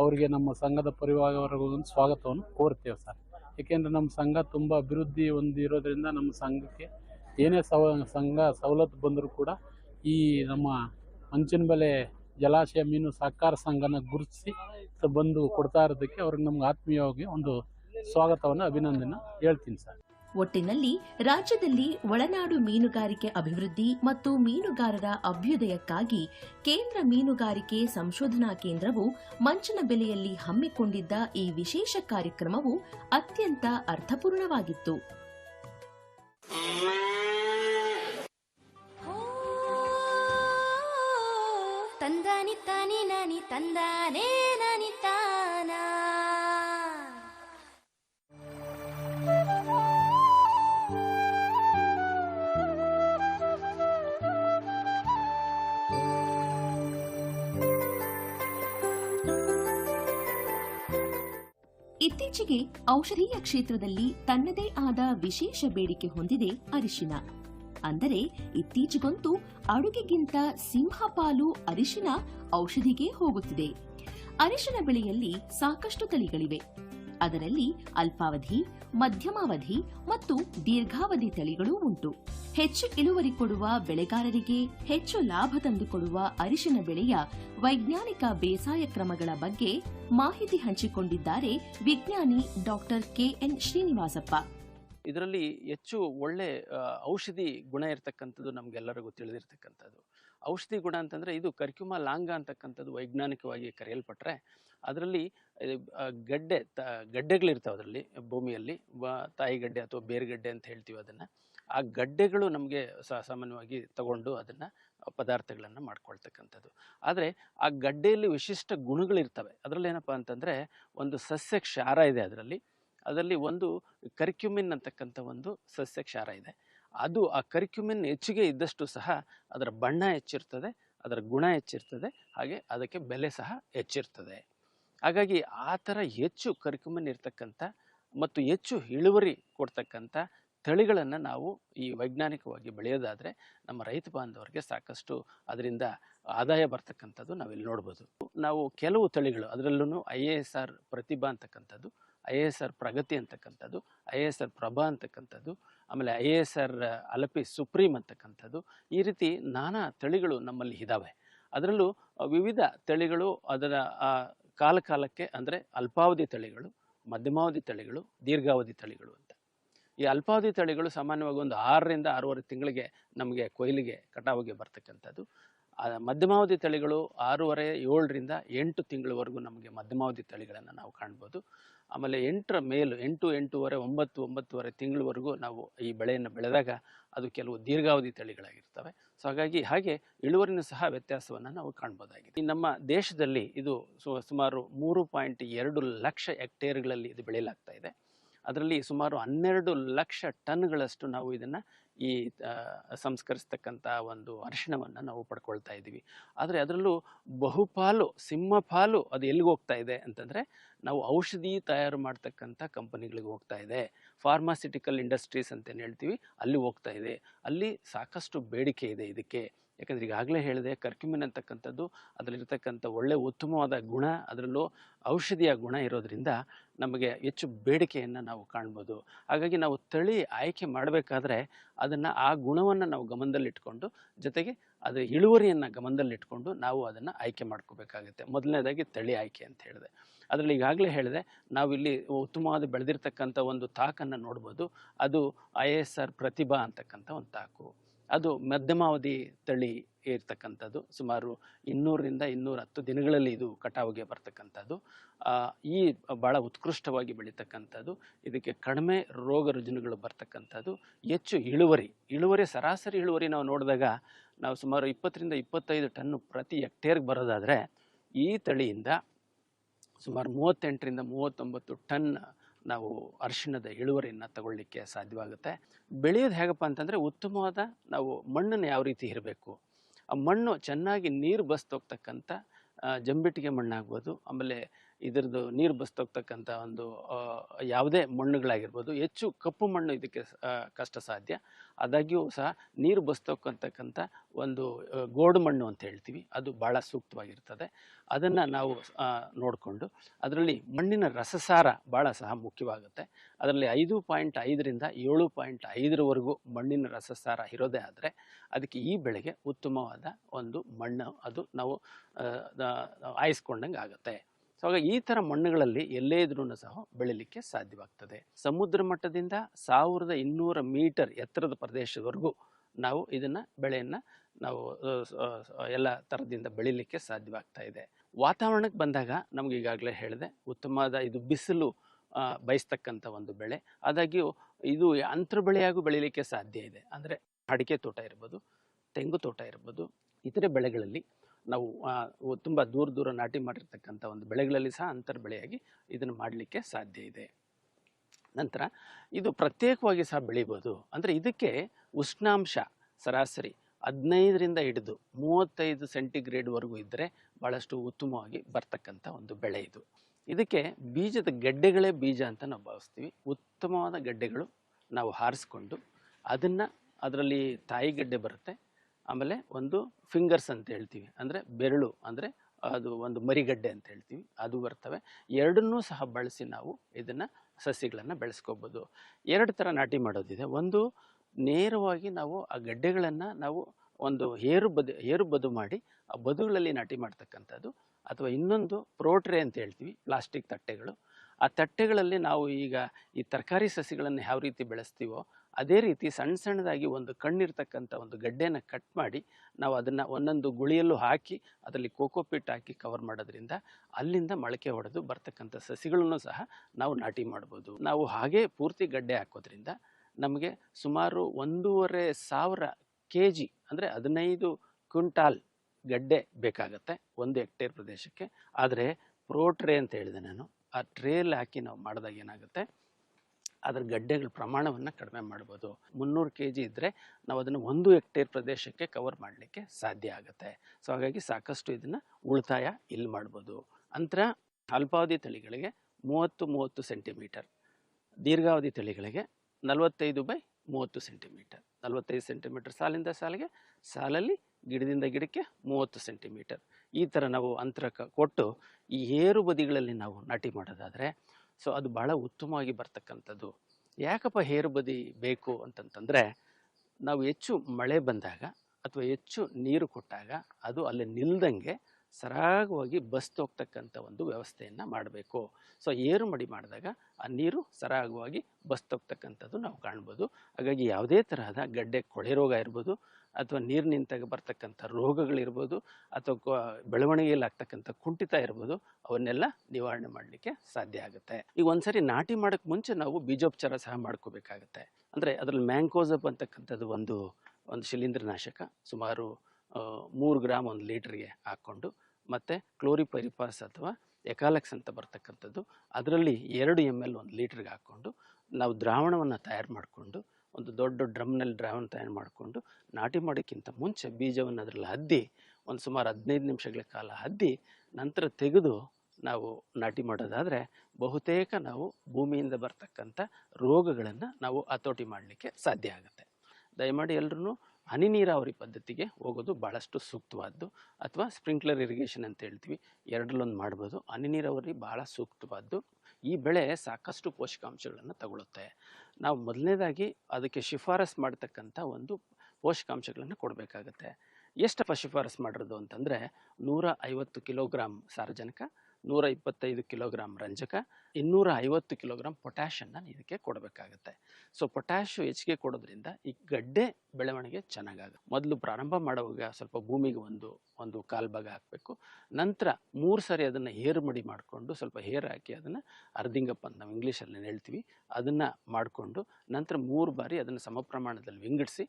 ಅವರಿಗೆ ನಮ್ಮ ಸಂಘದ ಪರಿವಾರವನ್ನು ಸ್ವಾಗತವನ್ನು ಕೋರ್ತೇವೆ ಸರ್. ಏಕೆಂದರೆ ನಮ್ಮ ಸಂಘ ತುಂಬ ಅಭಿವೃದ್ಧಿ ಹೊಂದಿರೋದ್ರಿಂದ ನಮ್ಮ ಸಂಘಕ್ಕೆ ಏನೇ ಸವ, ಸಂಘ ಸವಲತ್ತು ಬಂದರೂ ಕೂಡ ಈ ನಮ್ಮ ಮಂಚಿನಬಲೆ ಜಲಾಶಯ ಮೀನು ಸಹಕಾರ ಸಂಘನ ಗುರುತಿಸಿ ಬಂದು ಕೊಡ್ತಾ ಇರೋದಕ್ಕೆ ಅವ್ರಿಗೆ ನಮ್ಗೆ ಆತ್ಮೀಯವಾಗಿ ಒಂದು ಸ್ವಾಗತವನ್ನು, ಅಭಿನಂದನೆ ಹೇಳ್ತೀನಿ ಸರ್. ಒಟ್ಟಿನಲ್ಲಿ ರಾಜ್ಯದಲ್ಲಿ ಒಳನಾಡು ಮೀನುಗಾರಿಕೆ ಅಭಿವೃದ್ಧಿ ಮತ್ತು ಮೀನುಗಾರರ ಅಭ್ಯುದಯಕ್ಕಾಗಿ ಕೇಂದ್ರ ಮೀನುಗಾರಿಕೆ ಸಂಶೋಧನಾ ಕೇಂದ್ರವು ಮಂಚನಬೆಲೆಯಲ್ಲಿ ಹಮ್ಮಿಕೊಂಡಿದ್ದ ಈ ವಿಶೇಷ ಕಾರ್ಯಕ್ರಮವು ಅತ್ಯಂತ ಅರ್ಥಪೂರ್ಣವಾಗಿತ್ತು. ತಂದಾನಿ ತಾನಿ ನಾನಿ, ತಂದಾನೇ ನಾನಿ ಇತ್ತೀಚೆಗೆ ಔಷಧೀಯ ಕ್ಷೇತ್ರದಲ್ಲಿ ತನ್ನದೇ ಆದ ವಿಶೇಷ ಬೇಡಿಕೆ ಹೊಂದಿದೆ ಅರಿಶಿನ. ಅಂದರೆ ಇತ್ತೀಚೆಗಂತೂ ಅಡುಗೆಗಿಂತ ಸಿಂಹಪಾಲು ಅರಿಶಿನ ಔಷಧಿಗೆ ಹೋಗುತ್ತಿದೆ. ಅರಿಶಿನ ಬೆಳೆಯಲ್ಲಿ ಸಾಕಷ್ಟು ತಳಿಗಳಿವೆ. ಅದರಲ್ಲಿ ಅಲ್ಪಾವಧಿ, ಮಧ್ಯಮಾವಧಿ ಮತ್ತು ದೀರ್ಘಾವಧಿ ತಳಿಗಳೂ ಉಂಟು. ಹೆಚ್ಚು ಇಳುವರಿ ಕೊಡುವ ಬೆಳೆಗಾರರಿಗೆ ಹೆಚ್ಚು ಲಾಭ ತಂದುಕೊಡುವ ಅರಿಶಿನ ಬೆಳೆಯ ವೈಜ್ಞಾನಿಕ ಬೇಸಾಯ ಕ್ರಮಗಳ ಬಗ್ಗೆ ಮಾಹಿತಿ ಹಂಚಿಕೊಂಡಿದ್ದಾರೆ ವಿಜ್ಞಾನಿ ಡಾಕ್ಟರ್ ಕೆಎನ್ ಶ್ರೀನಿವಾಸಪ್ಪ. ಇದರಲ್ಲಿ ಹೆಚ್ಚು ಒಳ್ಳೆ ಔಷಧಿ ಗುಣ ಇರತಕ್ಕಂಥದ್ದು ನಮಗೆಲ್ಲರಿಗೂ ತಿಳಿದಿರ್ತಕ್ಕಂಥದ್ದು. ಔಷಧಿ ಗುಣ ಅಂತಂದರೆ ಇದು ಕರ್ಕ್ಯುಮ ಲಾಂಗ ಅಂತಕ್ಕಂಥದ್ದು ವೈಜ್ಞಾನಿಕವಾಗಿ ಕರೆಯಲ್ಪಟ್ರೆ ಅದರಲ್ಲಿ ಗಡ್ಡೆ, ತ, ಗಡ್ಡೆಗಳಿರ್ತಾವೆ ಅದರಲ್ಲಿ, ಭೂಮಿಯಲ್ಲಿ, ವ- ತಾಯಿ ಗಡ್ಡೆ ಅಥವಾ ಬೇರ್ಗಡ್ಡೆ ಅಂತ ಹೇಳ್ತೀವಿ ಅದನ್ನು. ಆ ಗಡ್ಡೆಗಳು ನಮಗೆ ಸಾಮಾನ್ಯವಾಗಿ ತಗೊಂಡು ಅದನ್ನು ಪದಾರ್ಥಗಳನ್ನು ಮಾಡ್ಕೊಳ್ತಕ್ಕಂಥದ್ದು. ಆದರೆ ಆ ಗಡ್ಡೆಯಲ್ಲಿ ವಿಶಿಷ್ಟ ಗುಣಗಳಿರ್ತವೆ. ಅದರಲ್ಲಿ ಏನಪ್ಪ ಅಂತಂದರೆ ಒಂದು ಸಸ್ಯ ಕ್ಷಾರ ಇದೆ ಅದರಲ್ಲಿ. ಅದರಲ್ಲಿ ಒಂದು ಕರ್ಕ್ಯುಮಿನ್ ಅಂತಕ್ಕಂಥ ಒಂದು ಸಸ್ಯ ಕ್ಷಾರ ಇದೆ. ಅದು ಆ ಕರಿಕ್ಯುಮಿನ್ ಹೆಚ್ಚಿಗೆ ಇದ್ದಷ್ಟು ಸಹ ಅದರ ಬಣ್ಣ ಹೆಚ್ಚಿರ್ತದೆ, ಅದರ ಗುಣ ಹೆಚ್ಚಿರ್ತದೆ, ಹಾಗೆ ಅದಕ್ಕೆ ಬೆಲೆ ಸಹ ಹೆಚ್ಚಿರ್ತದೆ. ಹಾಗಾಗಿ ಆ ಥರ ಹೆಚ್ಚು ಕರಿಕ್ಯುಮಿನ್ ಇರ್ತಕ್ಕಂಥ ಮತ್ತು ಹೆಚ್ಚು ಇಳುವರಿ ಕೊಡ್ತಕ್ಕಂಥ ತಳಿಗಳನ್ನು ನಾವು ಈ ವೈಜ್ಞಾನಿಕವಾಗಿ ಬೆಳೆಯೋದಾದರೆ ನಮ್ಮ ರೈತ ಬಾಂಧವರಿಗೆ ಸಾಕಷ್ಟು ಅದರಿಂದ ಆದಾಯ ಬರ್ತಕ್ಕಂಥದ್ದು ನಾವಿಲ್ಲಿ ನೋಡ್ಬೋದು. ನಾವು ಕೆಲವು ತಳಿಗಳು ಅದರಲ್ಲೂ I A S R Prathibha ಅಂತಕ್ಕಂಥದ್ದು, I A S R Pragathi ಅಂತಕ್ಕಂಥದ್ದು, I A S R Prabha ಅಂತಕ್ಕಂಥದ್ದು, ಆಮೇಲೆ I A S R Alleppey supreme ಅಂತಕ್ಕಂಥದ್ದು ಈ ರೀತಿ ನಾನಾ ತಳಿಗಳು ನಮ್ಮಲ್ಲಿ ಇದ್ದಾವೆ ಅದರಲ್ಲೂ ವಿವಿಧ ತಳಿಗಳು ಅದರ ಕಾಲಕಾಲಕ್ಕೆ ಕಾಲ ಕಾಲಕ್ಕೆ ಅಂದರೆ ಅಲ್ಪಾವಧಿ ತಳಿಗಳು, ಮಧ್ಯಮಾವಧಿ ತಳಿಗಳು, ದೀರ್ಘಾವಧಿ ತಳಿಗಳು ಅಂತ. ಈ ಅಲ್ಪಾವಧಿ ತಳಿಗಳು ಸಾಮಾನ್ಯವಾಗಿ ಒಂದು ಆರರಿಂದ ಆರೂವರೆ ತಿಂಗಳಿಗೆ ನಮಗೆ ಕೊಯ್ಲಿಗೆ ಕಟಾವಿಗೆ ಬರ್ತಕ್ಕಂಥದ್ದು. ಮಧ್ಯಮಾವಧಿ ತಳಿಗಳು ಆರೂವರೆ, ಏಳರಿಂದ ಎಂಟು ತಿಂಗಳವರೆಗೂ ನಮಗೆ ಮಧ್ಯಮಾವಧಿ ತಳಿಗಳನ್ನು ನಾವು ಕಾಣ್ಬೋದು. ಆಮೇಲೆ ಎಂಟರ ಮೇಲು ಎಂಟು, ಎಂಟೂವರೆ, ಒಂಬತ್ತು, ಒಂಬತ್ತುವರೆ ತಿಂಗಳವರೆಗೂ ನಾವು ಈ ಬೆಳೆಯನ್ನು ಬೆಳೆದಾಗ ಅದು ಕೆಲವು ದೀರ್ಘಾವಧಿ ತಳಿಗಳಾಗಿರ್ತವೆ. ಸೊ ಹಾಗಾಗಿ ಹಾಗೆ ಇಳುವರಿನ ಸಹ ವ್ಯತ್ಯಾಸವನ್ನು ನಾವು ಕಾಣ್ಬೋದಾಗಿದೆ. ನಮ್ಮ ದೇಶದಲ್ಲಿ ಇದು ಸುಮಾರು ಮೂರು ಪಾಯಿಂಟ್ ಎರಡು ಲಕ್ಷ ಹೆಕ್ಟೇರ್ಗಳಲ್ಲಿ ಇದು ಬೆಳೆಯಲಾಗ್ತಾ ಇದೆ. ಅದರಲ್ಲಿ ಸುಮಾರು ಹನ್ನೆರಡು ಲಕ್ಷ ಟನ್ಗಳಷ್ಟು ನಾವು ಇದನ್ನು ಈ ಸಂಸ್ಕರಿಸ್ತಕ್ಕಂಥ ಒಂದು ಅರಿಶಿಣವನ್ನು ನಾವು ಪಡ್ಕೊಳ್ತಾ ಇದ್ದೀವಿ. ಆದರೆ ಅದರಲ್ಲೂ ಬಹುಪಾಲು, ಸಿಂಹಪಾಲು ಅದು ಎಲ್ಲಿಗೆ ಹೋಗ್ತಾ ಇದೆ ಅಂತಂದರೆ ನಾವು ಔಷಧಿ ತಯಾರು ಮಾಡ್ತಕ್ಕಂಥ ಕಂಪನಿಗಳಿಗೆ ಹೋಗ್ತಾ ಇದೆ. ಫಾರ್ಮಾಸಿಟಿಕಲ್ ಇಂಡಸ್ಟ್ರೀಸ್ ಅಂತೇನು ಹೇಳ್ತೀವಿ, ಅಲ್ಲಿ ಹೋಗ್ತಾ ಇದೆ. ಅಲ್ಲಿ ಸಾಕಷ್ಟು ಬೇಡಿಕೆ ಇದೆ ಇದಕ್ಕೆ. ಯಾಕಂದರೆ ಈಗಾಗಲೇ ಹೇಳಿದೆ ಕರ್ಕ್ಯೂಮಿನ್ ಅಂತಕ್ಕಂಥದ್ದು, ಅದರಲ್ಲಿರ್ತಕ್ಕಂಥ ಒಳ್ಳೆ ಉತ್ತಮವಾದ ಗುಣ, ಅದರಲ್ಲೂ ಔಷಧಿಯ ಗುಣ ಇರೋದ್ರಿಂದ ನಮಗೆ ಹೆಚ್ಚು ಬೇಡಿಕೆಯನ್ನು ನಾವು ಕಾಣ್ಬೋದು. ಹಾಗಾಗಿ ನಾವು ತಳಿ ಆಯ್ಕೆ ಮಾಡಬೇಕಾದ್ರೆ ಅದನ್ನು ಆ ಗುಣವನ್ನು ನಾವು ಗಮನದಲ್ಲಿಟ್ಕೊಂಡು, ಜೊತೆಗೆ ಅದರ ಇಳುವರಿಯನ್ನು ಗಮನದಲ್ಲಿಟ್ಕೊಂಡು ನಾವು ಅದನ್ನು ಆಯ್ಕೆ ಮಾಡ್ಕೋಬೇಕಾಗುತ್ತೆ. ಮೊದಲನೇದಾಗಿ ತಳಿ ಆಯ್ಕೆ ಅಂತ ಹೇಳಿದೆ. ಅದರಲ್ಲಿ ಈಗಾಗಲೇ ಹೇಳಿದೆ ನಾವಿಲ್ಲಿ ಉತ್ತಮವಾದ ಬೆಳೆದಿರ್ತಕ್ಕಂಥ ಒಂದು ತಾಕನ್ನು ನೋಡ್ಬೋದು. ಅದು ಐ ಎಸ್ ಆರ್ ಪ್ರತಿಭಾ ಅಂತಕ್ಕಂಥ ಒಂದು ತಾಕು. ಅದು ಮಧ್ಯಮಾವಧಿ ತಳಿ ಇರ್ತಕ್ಕಂಥದ್ದು. ಸುಮಾರು ಇನ್ನೂರರಿಂದ ಇನ್ನೂರ ಹತ್ತು ದಿನಗಳಲ್ಲಿ ಇದು ಕಟಾವಿಗೆ ಬರ್ತಕ್ಕಂಥದ್ದು. ಈ ಭಾಳ ಉತ್ಕೃಷ್ಟವಾಗಿ ಬೆಳೀತಕ್ಕಂಥದ್ದು. ಇದಕ್ಕೆ ಕಡಿಮೆ ರೋಗ ರುಜಿನಗಳು ಬರ್ತಕ್ಕಂಥದ್ದು. ಹೆಚ್ಚು ಇಳುವರಿ ಇಳುವರಿ ಸರಾಸರಿ ಇಳುವರಿ ನಾವು ನೋಡಿದಾಗ ನಾವು ಸುಮಾರು ಇಪ್ಪತ್ತರಿಂದ ಇಪ್ಪತ್ತೈದು ಟನ್ನು ಪ್ರತಿ ಹೆಕ್ಟೇರ್ಗೆ ಬರೋದಾದರೆ ಈ ತಳಿಯಿಂದ ಸುಮಾರು ಮೂವತ್ತೆಂಟರಿಂದ ಮೂವತ್ತೊಂಬತ್ತು ಟನ್ ನಾವು ಅರಿಶಿಣದ ಇಳುವರಿಯನ್ನು ತಗೊಳ್ಳಿಕ್ಕೆ ಸಾಧ್ಯವಾಗುತ್ತೆ. ಬೆಳೆಯೋದು ಹೇಗಪ್ಪ ಅಂತಂದರೆ ಉತ್ತಮವಾದ ನಾವು ಮಣ್ಣನ್ನು ಯಾವ ರೀತಿ ಇರಬೇಕು ಆ ಮಣ್ಣು ಚೆನ್ನಾಗಿ ನೀರು ಬಸ್ತೋಗ್ತಕ್ಕಂಥ ಆ, ಜಂಬಿಟ್ಟಿಗೆ ಮಣ್ಣಾಗ್ಬೋದು ಆಮೇಲೆ ಇದರದ್ದು ನೀರು ಬಸ್ತೋಗ್ತಕ್ಕಂಥ ಒಂದು ಯಾವುದೇ ಮಣ್ಣುಗಳಾಗಿರ್ಬೋದು, ಹೆಚ್ಚು ಕಪ್ಪು ಮಣ್ಣು ಇದಕ್ಕೆ ಕಷ್ಟ ಸಾಧ್ಯ. ಆದಾಗ್ಯೂ ಸಹ ನೀರು ಬಸ್ತೋಕ್ಕಂತಕ್ಕಂಥ ಒಂದು ಗೋಡು ಮಣ್ಣು ಅಂತ ಹೇಳ್ತೀವಿ. ಅದು ಭಾಳ ಸೂಕ್ತವಾಗಿರ್ತದೆ. ಅದನ್ನು ನಾವು ನೋಡಿಕೊಂಡು ಅದರಲ್ಲಿ ಮಣ್ಣಿನ ರಸಸಾರ ಭಾಳ ಸಹ ಮುಖ್ಯವಾಗುತ್ತೆ. ಅದರಲ್ಲಿ ಐದು ಪಾಯಿಂಟ್ ಐದರಿಂದ ಏಳು ಪಾಯಿಂಟ್ ಐದರವರೆಗೂ ಮಣ್ಣಿನ ರಸಸಾರ ಇರೋದೇ ಆದರೆ ಅದಕ್ಕೆ ಈ ಬೆಳೆಗೆ ಉತ್ತಮವಾದ ಒಂದು ಮಣ್ಣು ಅದು ನಾವು ಆಯ್ಸ್ಕೊಂಡಂಗೆ ಆಗುತ್ತೆ ಸೊ ಆಗ ಈ ಥರ ಮಣ್ಣುಗಳಲ್ಲಿ ಎಲ್ಲೇ ಇದ್ರೂ ಸಹ ಬೆಳಿಲಿಕ್ಕೆ ಸಾಧ್ಯವಾಗ್ತದೆ. ಸಮುದ್ರ ಮಟ್ಟದಿಂದ ಸಾವಿರದ ಇನ್ನೂರ ಮೀಟರ್ ಎತ್ತರದ ಪ್ರದೇಶದವರೆಗೂ ನಾವು ಇದನ್ನು ಬೆಳೆಯನ್ನು ನಾವು ಎಲ್ಲ ಥರದಿಂದ ಬೆಳಿಲಿಕ್ಕೆ ಸಾಧ್ಯವಾಗ್ತಾ ಇದೆ. ವಾತಾವರಣಕ್ಕೆ ಬಂದಾಗ ನಮ್ಗೆ ಈಗಾಗಲೇ ಹೇಳಿದೆ, ಉತ್ತಮವಾದ ಇದು ಬಿಸಿಲು ಬಯಸ್ತಕ್ಕಂಥ ಒಂದು ಬೆಳೆ. ಆದಾಗ್ಯೂ ಇದು ಅಂತರ ಬೆಳೆಯಾಗೂ ಬೆಳೀಲಿಕ್ಕೆ ಸಾಧ್ಯ ಇದೆ. ಅಂದರೆ ಅಡಿಕೆ ತೋಟ ಇರ್ಬೋದು, ತೆಂಗು ತೋಟ ಇರ್ಬೋದು, ಇತರೆ ಬೆಳೆಗಳಲ್ಲಿ ನಾವು ತುಂಬ ದೂರ ದೂರ ನಾಟಿ ಮಾಡಿರ್ತಕ್ಕಂಥ ಒಂದು ಬೆಳೆಗಳಲ್ಲಿ ಸಹ ಅಂತರ್ ಬೆಳೆಯಾಗಿ ಇದನ್ನು ಮಾಡಲಿಕ್ಕೆ ಸಾಧ್ಯ ಇದೆ. ನಂತರ ಇದು ಪ್ರತ್ಯೇಕವಾಗಿ ಸಹ ಬೆಳಿಬೋದು. ಅಂದರೆ ಇದಕ್ಕೆ ಉಷ್ಣಾಂಶ ಸರಾಸರಿ ಹದಿನೈದರಿಂದ ಹಿಡಿದು ಮೂವತ್ತೈದು ಸೆಂಟಿಗ್ರೇಡ್ವರೆಗೂ ಇದ್ದರೆ ಭಾಳಷ್ಟು ಉತ್ತಮವಾಗಿ ಬರ್ತಕ್ಕಂಥ ಒಂದು ಬೆಳೆ ಇದು. ಇದಕ್ಕೆ ಬೀಜದ ಗೆಡ್ಡೆಗಳೇ ಬೀಜ ಅಂತ ನಾವು ಭಾವಿಸ್ತೀವಿ. ಉತ್ತಮವಾದ ಗೆಡ್ಡೆಗಳು ನಾವು ಹಾರಿಸ್ಕೊಂಡು ಅದನ್ನು ಅದರಲ್ಲಿ ತಾಯಿ ಗೆಡ್ಡೆ ಬರುತ್ತೆ. ಆಮೇಲೆ ಒಂದು ಫಿಂಗರ್ಸ್ ಅಂತ ಹೇಳ್ತೀವಿ. ಅಂದರೆ ಬೆರಳು, ಅಂದರೆ ಅದು ಒಂದು ಮರಿಗಡ್ಡೆ ಅಂತ ಹೇಳ್ತೀವಿ. ಅದು ಬರ್ತವೆ. ಎರಡನ್ನೂ ಸಹ ಬಳಸಿ ನಾವು ಇದನ್ನು ಸಸಿಗಳನ್ನು ಬೆಳೆಸ್ಕೋಬೋದು. ಎರಡು ಥರ ನಾಟಿ ಮಾಡೋದಿದೆ. ಒಂದು ನೇರವಾಗಿ ನಾವು ಆ ಗಡ್ಡೆಗಳನ್ನು ನಾವು ಒಂದು ಏರು ಬದು ಏರು ಬದು ಮಾಡಿ ಆ ಬದುಗಳಲ್ಲಿ ನಾಟಿ ಮಾಡ್ತಕ್ಕಂಥದ್ದು. ಅಥವಾ ಇನ್ನೊಂದು ಪ್ರೋಟ್ರೆ ಅಂತ ಹೇಳ್ತೀವಿ, ಪ್ಲಾಸ್ಟಿಕ್ ತಟ್ಟೆಗಳು. ಆ ತಟ್ಟೆಗಳಲ್ಲಿ ನಾವು ಈಗ ಈ ತರಕಾರಿ ಸಸಿಗಳನ್ನು ಯಾವ ರೀತಿ ಬೆಳೆಸ್ತೀವೋ ಅದೇ ರೀತಿ ಸಣ್ಣ ಸಣ್ಣದಾಗಿ ಒಂದು ಕಣ್ಣಿರ್ತಕ್ಕಂಥ ಒಂದು ಗಡ್ಡೆನ ಕಟ್ ಮಾಡಿ ನಾವು ಅದನ್ನು ಒಂದೊಂದು ಗುಳಿಯಲ್ಲೂ ಹಾಕಿ ಅದರಲ್ಲಿ ಕೋಕೋಪಿಟ್ ಹಾಕಿ ಕವರ್ ಮಾಡೋದ್ರಿಂದ ಅಲ್ಲಿಂದ ಮೊಳಕೆ ಹೊಡೆದು ಬರ್ತಕ್ಕಂಥ ಸಸಿಗಳನ್ನು ಸಹ ನಾವು ನಾಟಿ ಮಾಡ್ಬೋದು. ನಾವು ಹಾಗೇ ಪೂರ್ತಿ ಗಡ್ಡೆ ಹಾಕೋದ್ರಿಂದ ನಮಗೆ ಸುಮಾರು ಒಂದೂವರೆ ಸಾವಿರ ಕೆ ಜಿ ಅಂದರೆ ಹದಿನೈದು ಕ್ವಿಂಟಾಲ್ ಗಡ್ಡೆ ಬೇಕಾಗತ್ತೆ ಒಂದು ಹೆಕ್ಟೇರ್ ಪ್ರದೇಶಕ್ಕೆ. ಆದರೆ ಪ್ರೋ ಟ್ರೇ ಅಂತ ಹೇಳಿದೆ ನಾನು. ಆ ಟ್ರೇಲಿ ಹಾಕಿ ನಾವು ಮಾಡಿದಾಗ ಏನಾಗುತ್ತೆ? ಅದರ ಗಡ್ಡೆಗಳ ಪ್ರಮಾಣವನ್ನು ಕಡಿಮೆ ಮಾಡ್ಬೋದು. ಮುನ್ನೂರು ಕೆ ಜಿ ಇದ್ದರೆ ನಾವು ಅದನ್ನು ಒಂದು ಹೆಕ್ಟೇರ್ ಪ್ರದೇಶಕ್ಕೆ ಕವರ್ ಮಾಡಲಿಕ್ಕೆ ಸಾಧ್ಯ ಆಗುತ್ತೆ. ಸೊ ಹಾಗಾಗಿ ಸಾಕಷ್ಟು ಇದನ್ನು ಉಳಿತಾಯ ಇಲ್ಲಿ ಮಾಡ್ಬೋದು. ಅಂತರ ಅಲ್ಪಾವಧಿ ತಳಿಗಳಿಗೆ ಮೂವತ್ತು ಮೂವತ್ತು ಸೆಂಟಿಮೀಟರ್, ದೀರ್ಘಾವಧಿ ತಳಿಗಳಿಗೆ ನಲವತ್ತೈದು ಬೈ ಮೂವತ್ತು ಸೆಂಟಿಮೀಟರ್. ನಲವತ್ತೈದು ಸೆಂಟಿಮೀಟರ್ ಸಾಲಿಂದ ಸಾಲಿಗೆ, ಸಾಲಲ್ಲಿ ಗಿಡದಿಂದ ಗಿಡಕ್ಕೆ ಮೂವತ್ತು ಸೆಂಟಿಮೀಟರ್. ಈ ಥರ ನಾವು ಅಂತರ ಕೊಟ್ಟು ಈ ಏರು ಬದಿಗಳಲ್ಲಿ ನಾವು ನಾಟಿ ಮಾಡೋದಾದರೆ ಸೊ ಅದು ಬಹಳ ಉತ್ತಮವಾಗಿ ಬರ್ತಕ್ಕಂಥದ್ದು. ಯಾಕಪ್ಪ ಹೇರು ಬದಿ ಬೇಕು ಅಂತಂತಂದರೆ, ನಾವು ಹೆಚ್ಚು ಮಳೆ ಬಂದಾಗ ಅಥವಾ ಹೆಚ್ಚು ನೀರು ಕೊಟ್ಟಾಗ ಅದು ಅಲ್ಲಿ ನಿಲ್ದಂಗೆ ಸರಾಗವಾಗಿ ಬಸ್ತು ಹೋಗ್ತಕ್ಕಂಥ ಒಂದು ವ್ಯವಸ್ಥೆಯನ್ನು ಮಾಡಬೇಕು. ಸೊ ಏರು ಮಡಿ ಮಾಡಿದಾಗ ಆ ನೀರು ಸರಾಗವಾಗಿ ಬಸ್ತು ಹೋಗ್ತಕ್ಕಂಥದ್ದು ನಾವು ಕಾಣ್ಬೋದು. ಹಾಗಾಗಿ ಯಾವುದೇ ತರಹದ ಗಡ್ಡೆ ಕೊಳೆ ರೋಗ ಇರ್ಬೋದು ಅಥವಾ ನೀರು ನಿಂತಾಗ ಬರ್ತಕ್ಕಂಥ ರೋಗಗಳಿರ್ಬೋದು ಅಥವಾ ಬೆಳವಣಿಗೆಯಲ್ಲಿ ಆಗ್ತಕ್ಕಂಥ ಕುಂಠಿತ ಇರ್ಬೋದು, ಅವನ್ನೆಲ್ಲ ನಿವಾರಣೆ ಮಾಡಲಿಕ್ಕೆ ಸಾಧ್ಯ ಆಗುತ್ತೆ. ಈಗ ಒಂದ್ಸರಿ ನಾಟಿ ಮಾಡೋಕ್ಕೆ ಮುಂಚೆ ನಾವು ಬೀಜೋಪಚಾರ ಸಹ ಮಾಡ್ಕೋಬೇಕಾಗತ್ತೆ. ಅಂದರೆ ಅದರಲ್ಲಿ ಮ್ಯಾಂಕೋಸಪ್ ಅಂತಕ್ಕಂಥದ್ದು ಒಂದು ಒಂದು ಶಿಲೀಂಧ್ರನಾಶಕ ಸುಮಾರು ಮೂರು ಗ್ರಾಮ್ ಒಂದು ಲೀಟ್ರಿಗೆ ಹಾಕ್ಕೊಂಡು ಮತ್ತು ಕ್ಲೋರಿಪೈರಿಪಾಸ್ ಅಥವಾ ಎಕಾಲಕ್ಸ್ ಅಂತ ಬರ್ತಕ್ಕಂಥದ್ದು, ಅದರಲ್ಲಿ ಎರಡು ಎಂ ಎಲ್ ಒಂದು ಲೀಟ್ರಿಗೆ ಹಾಕ್ಕೊಂಡು ನಾವು ದ್ರಾವಣವನ್ನು ತಯಾರು ಮಾಡಿಕೊಂಡು ಒಂದು ದೊಡ್ಡ ಡ್ರಮ್ನಲ್ಲಿ ಡ್ರಮ್ ತಯಾರು ಮಾಡಿಕೊಂಡು ನಾಟಿ ಮಾಡೋಕ್ಕಿಂತ ಮುಂಚೆ ಬೀಜವನ್ನು ಅದರಲ್ಲಿ ಹದ್ದಿ, ಒಂದು ಸುಮಾರು ಹದಿನೈದು ನಿಮಿಷಗಳ ಕಾಲ ಹದ್ದಿ, ನಂತರ ತೆಗೆದು ನಾವು ನಾಟಿ ಮಾಡೋದಾದರೆ ಬಹುತೇಕ ನಾವು ಭೂಮಿಯಿಂದ ಬರ್ತಕ್ಕಂಥ ರೋಗಗಳನ್ನು ನಾವು ಹತೋಟಿ ಮಾಡಲಿಕ್ಕೆ ಸಾಧ್ಯ ಆಗುತ್ತೆ. ದಯಮಾಡಿ ಎಲ್ಲರೂ ಹನಿ ನೀರಾವರಿ ಪದ್ಧತಿಗೆ ಹೋಗೋದು ಭಾಳಷ್ಟು ಸೂಕ್ತವಾದ್ದು ಅಥವಾ ಸ್ಪ್ರಿಂಕ್ಲರ್ ಇರಿಗೇಷನ್ ಅಂತ ಹೇಳ್ತೀವಿ, ಎರಡರಲ್ಲೊಂದು ಮಾಡ್ಬೋದು. ಹನಿ ನೀರಾವರಿ ಭಾಳ ಸೂಕ್ತವಾದ್ದು. ಈ ಬೆಳೆ ಸಾಕಷ್ಟು ಪೋಷಕಾಂಶಗಳನ್ನು ತಗೊಳುತ್ತೆ. ನಾವು ಮೊದಲನೇದಾಗಿ ಅದಕ್ಕೆ ಶಿಫಾರಸ್ ಮಾಡ್ತಕ್ಕಂಥ ಒಂದು ಪೋಷಕಾಂಶಗಳನ್ನು ಕೊಡಬೇಕಾಗತ್ತೆ. ಎಷ್ಟಪ್ಪ ಶಿಫಾರಸ್ ಮಾಡಿರೋದು ಅಂತಂದರೆ ನೂರ ಐವತ್ತು ಕಿಲೋಗ್ರಾಮ್ ಸಾರಜನಕ ನೂರ ಇಪ್ಪತ್ತೈದು ಕಿಲೋಗ್ರಾಮ್ ರಂಜಕ ಇನ್ನೂರ ಐವತ್ತು ಕಿಲೋಗ್ರಾಮ್ ಪೊಟ್ಯಾಷನ್ನ ಇದಕ್ಕೆ ಕೊಡಬೇಕಾಗತ್ತೆ. ಸೊ, ಪೊಟ್ಯಾಷು ಹೆಚ್ಚಿಗೆ ಕೊಡೋದ್ರಿಂದ ಈ ಗಡ್ಡೆ ಬೆಳವಣಿಗೆ ಚೆನ್ನಾಗಾಗುತ್ತೆ. ಮೊದಲು ಪ್ರಾರಂಭ ಮಾಡುವಾಗ ಸ್ವಲ್ಪ ಭೂಮಿಗೆ ಒಂದು ಒಂದು ಕಾಲು ಭಾಗ ಹಾಕಬೇಕು. ನಂತರ ಮೂರು ಸಾರಿ ಅದನ್ನು ಹೇರ್ ಮಡಿ ಮಾಡಿಕೊಂಡು ಸ್ವಲ್ಪ ಹೇರ್ ಹಾಕಿ ಅದನ್ನು ಅರ್ಧಿಂಗಪ್ಪ ಅಂತ ನಾವು ಇಂಗ್ಲೀಷಲ್ಲಿ ಹೇಳ್ತೀವಿ, ಅದನ್ನು ಮಾಡಿಕೊಂಡು ನಂತರ ಮೂರು ಬಾರಿ ಅದನ್ನು ಸಮ ಪ್ರಮಾಣದಲ್ಲಿ ವಿಂಗಡಿಸಿ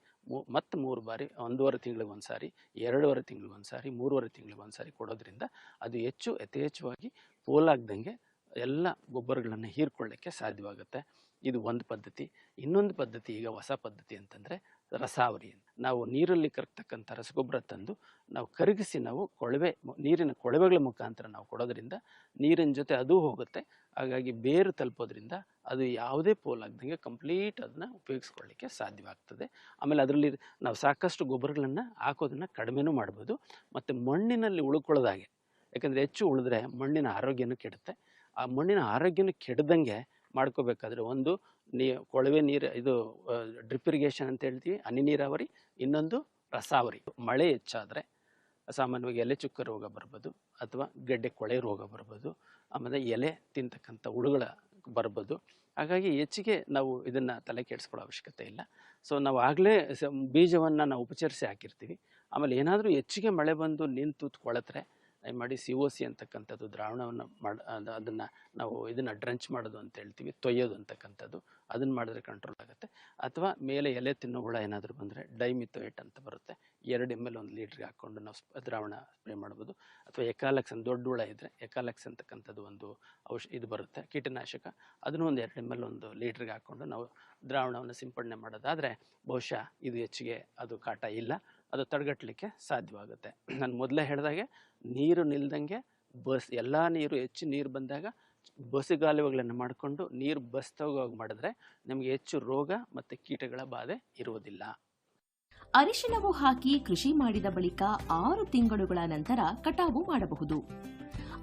ಮತ್ತು ಮೂರು ಬಾರಿ ಒಂದೂವರೆ ತಿಂಗಳಿಗೆ ಒಂದು ಸಾರಿ ಎರಡೂವರೆ ತಿಂಗಳಿಗೆ ಒಂದು ಸಾರಿ ಮೂರುವರೆ ತಿಂಗಳಿಗೆ ಒಂದು ಸಾರಿ ಕೊಡೋದ್ರಿಂದ ಅದು ಹೆಚ್ಚು ಯಥೇಚ್ಛವಾಗಿ ಪೋಲಾಗ್ದಂಗೆ ಎಲ್ಲ ಗೊಬ್ಬರಗಳನ್ನು ಹೀರ್ಕೊಳ್ಳೋಕ್ಕೆ ಸಾಧ್ಯವಾಗುತ್ತೆ. ಇದು ಒಂದು ಪದ್ಧತಿ. ಇನ್ನೊಂದು ಪದ್ಧತಿ ಈಗ ಹೊಸ ಪದ್ಧತಿ ಅಂತಂದರೆ ರಸಾವರಿ ನಾವು ನೀರಲ್ಲಿ ಕರಗ್ತಕ್ಕಂಥ ರಸಗೊಬ್ಬರ ತಂದು ನಾವು ಕರಗಿಸಿ ನಾವು ಕೊಳವೆ ನೀರಿನ ಕೊಳವೆಗಳ ಮುಖಾಂತರ ನಾವು ಕೊಡೋದ್ರಿಂದ ನೀರಿನ ಜೊತೆ ಅದು ಹೋಗುತ್ತೆ. ಹಾಗಾಗಿ ಬೇರು ತಲುಪೋದ್ರಿಂದ ಅದು ಯಾವುದೇ ಪೋಲಾಗ್ದಂಗೆ ಕಂಪ್ಲೀಟ್ ಅದನ್ನ ಉಪಯೋಗಿಸ್ಕೊಳ್ಳಿಕ್ಕೆ ಸಾಧ್ಯವಾಗ್ತದೆ. ಆಮೇಲೆ ಅದರಲ್ಲಿ ನಾವು ಸಾಕಷ್ಟು ಗೊಬ್ಬರಗಳನ್ನು ಹಾಕೋದನ್ನು ಕಡಿಮೆನೂ ಮಾಡ್ಬೋದು. ಮತ್ತು ಮಣ್ಣಿನಲ್ಲಿ ಉಳ್ಕೊಳ್ಳೋದಾಗೆ, ಯಾಕಂದರೆ ಹೆಚ್ಚು ಉಳಿದ್ರೆ ಮಣ್ಣಿನ ಆರೋಗ್ಯನೂ ಕೆಡುತ್ತೆ. ಆ ಮಣ್ಣಿನ ಆರೋಗ್ಯನೂ ಕೆಡದಂಗೆ ಮಾಡ್ಕೋಬೇಕಾದ್ರೆ ಒಂದು ನೀ ಕೊಳವೆ ನೀರು ಇದು ಡ್ರಿಪ್ ಇರಿಗೇಷನ್ ಅಂತ ಹೇಳ್ತೀವಿ. ಹನಿ ನೀರಾವರಿ, ಇನ್ನೊಂದು ರಸಾವರಿ. ಮಳೆ ಹೆಚ್ಚಾದರೆ ಸಾಮಾನ್ಯವಾಗಿ ಎಲೆ ಚುಕ್ಕ ರೋಗ ಬರ್ಬೋದು, ಅಥವಾ ಗಡ್ಡೆ ಕೊಳೆ ರೋಗ ಬರ್ಬೋದು, ಆಮೇಲೆ ಎಲೆ ತಿಂತಕ್ಕಂಥ ಹುಳುಗಳ ಬರ್ಬೋದು. ಹಾಗಾಗಿ ಹೆಚ್ಚಿಗೆ ನಾವು ಇದನ್ನು ತಲೆ ಕೆಡಿಸ್ಕೊಳ್ಳೋ ಅವಶ್ಯಕತೆ ಇಲ್ಲ. ಸೊ ನಾವು ಆಗಲೇ ಬೀಜವನ್ನು ನಾವು ಉಪಚರಿಸಿ ಹಾಕಿರ್ತೀವಿ. ಆಮೇಲೆ ಏನಾದರೂ ಹೆಚ್ಚಿಗೆ ಮಳೆ ಬಂದು ನಿಂತು ಕೊಳತ್ರೆ ಮಾಡಿ ಸಿ ಒ ಸಿ ಅಂತಕ್ಕಂಥದ್ದು ದ್ರಾವಣವನ್ನು ಮಾಡಿ ಅದನ್ನು ನಾವು ಇದನ್ನು ಡ್ರಂಚ್ ಮಾಡೋದು ಅಂತ ಹೇಳ್ತೀವಿ, ತೊಯ್ಯೋದು ಅಂತಕ್ಕಂಥದ್ದು. ಅದನ್ನು ಮಾಡಿದ್ರೆ ಕಂಟ್ರೋಲ್ ಆಗುತ್ತೆ. ಅಥವಾ ಮೇಲೆ ಎಲೆ ತಿನ್ನೋ ಹುಳ ಏನಾದರೂ ಬಂದರೆ ಡೈಮಿಥೋಯೇಟ್ ಅಂತ ಬರುತ್ತೆ. ಎರಡು ಎಂ ಎಲ್ ಒಂದು ಲೀಟ್ರಿಗೆ ಹಾಕ್ಕೊಂಡು ನಾವು ದ್ರಾವಣ ಸ್ಪ್ರೇ ಮಾಡ್ಬೋದು. ಅಥವಾ ಎಕಾಲೆಕ್ಸ್ ಅಂತ ದೊಡ್ಡ ಹುಳ ಇದ್ದರೆ ಎಕಾಲಕ್ಸ್ ಅಂತಕ್ಕಂಥದ್ದು ಒಂದು ಔಷ, ಇದು ಬರುತ್ತೆ, ಕೀಟನಾಶಕ. ಅದನ್ನು ಒಂದು ಎರಡು ಎಂ ಎಲ್ ಒಂದು ಲೀಟ್ರಿಗೆ ಹಾಕ್ಕೊಂಡು ನಾವು ದ್ರಾವಣವನ್ನು ಸಿಂಪಡಣೆ ಮಾಡೋದಾದರೆ ಬಹುಶಃ ಇದು ಹೆಚ್ಚಿಗೆ ಅದು ಕಾಟ ಇಲ್ಲ. ಅದು ತಡೆಗಟ್ಟಲಿಕ್ಕೆ ಸಾಧ್ಯವಾಗುತ್ತೆ. ನಾನು ಮೊದಲೇ ಹೇಳಿದಾಗೆ ನೀರು ನಿಲ್ದಂಗೆ ಬಸ್, ಎಲ್ಲ ನೀರು ಹೆಚ್ಚು ನೀರು ಬಂದಾಗ ಬಸಿಗಾಲುವೆಗಳನ್ನು ಮಾಡಿಕೊಂಡು ನೀರು ಬಸ್ತೋಗೋಗಿ ಮಾಡಿದ್ರೆ ನಮಗೆ ಹೆಚ್ಚು ರೋಗ ಮತ್ತು ಕೀಟಗಳ ಬಾಧೆ ಇರುವುದಿಲ್ಲ. ಅರಿಶಿಣವು ಹಾಕಿ ಕೃಷಿ ಮಾಡಿದ ಬಳಿಕ ಆರು ತಿಂಗಳುಗಳ ನಂತರ ಕಟಾವು ಮಾಡಬಹುದು.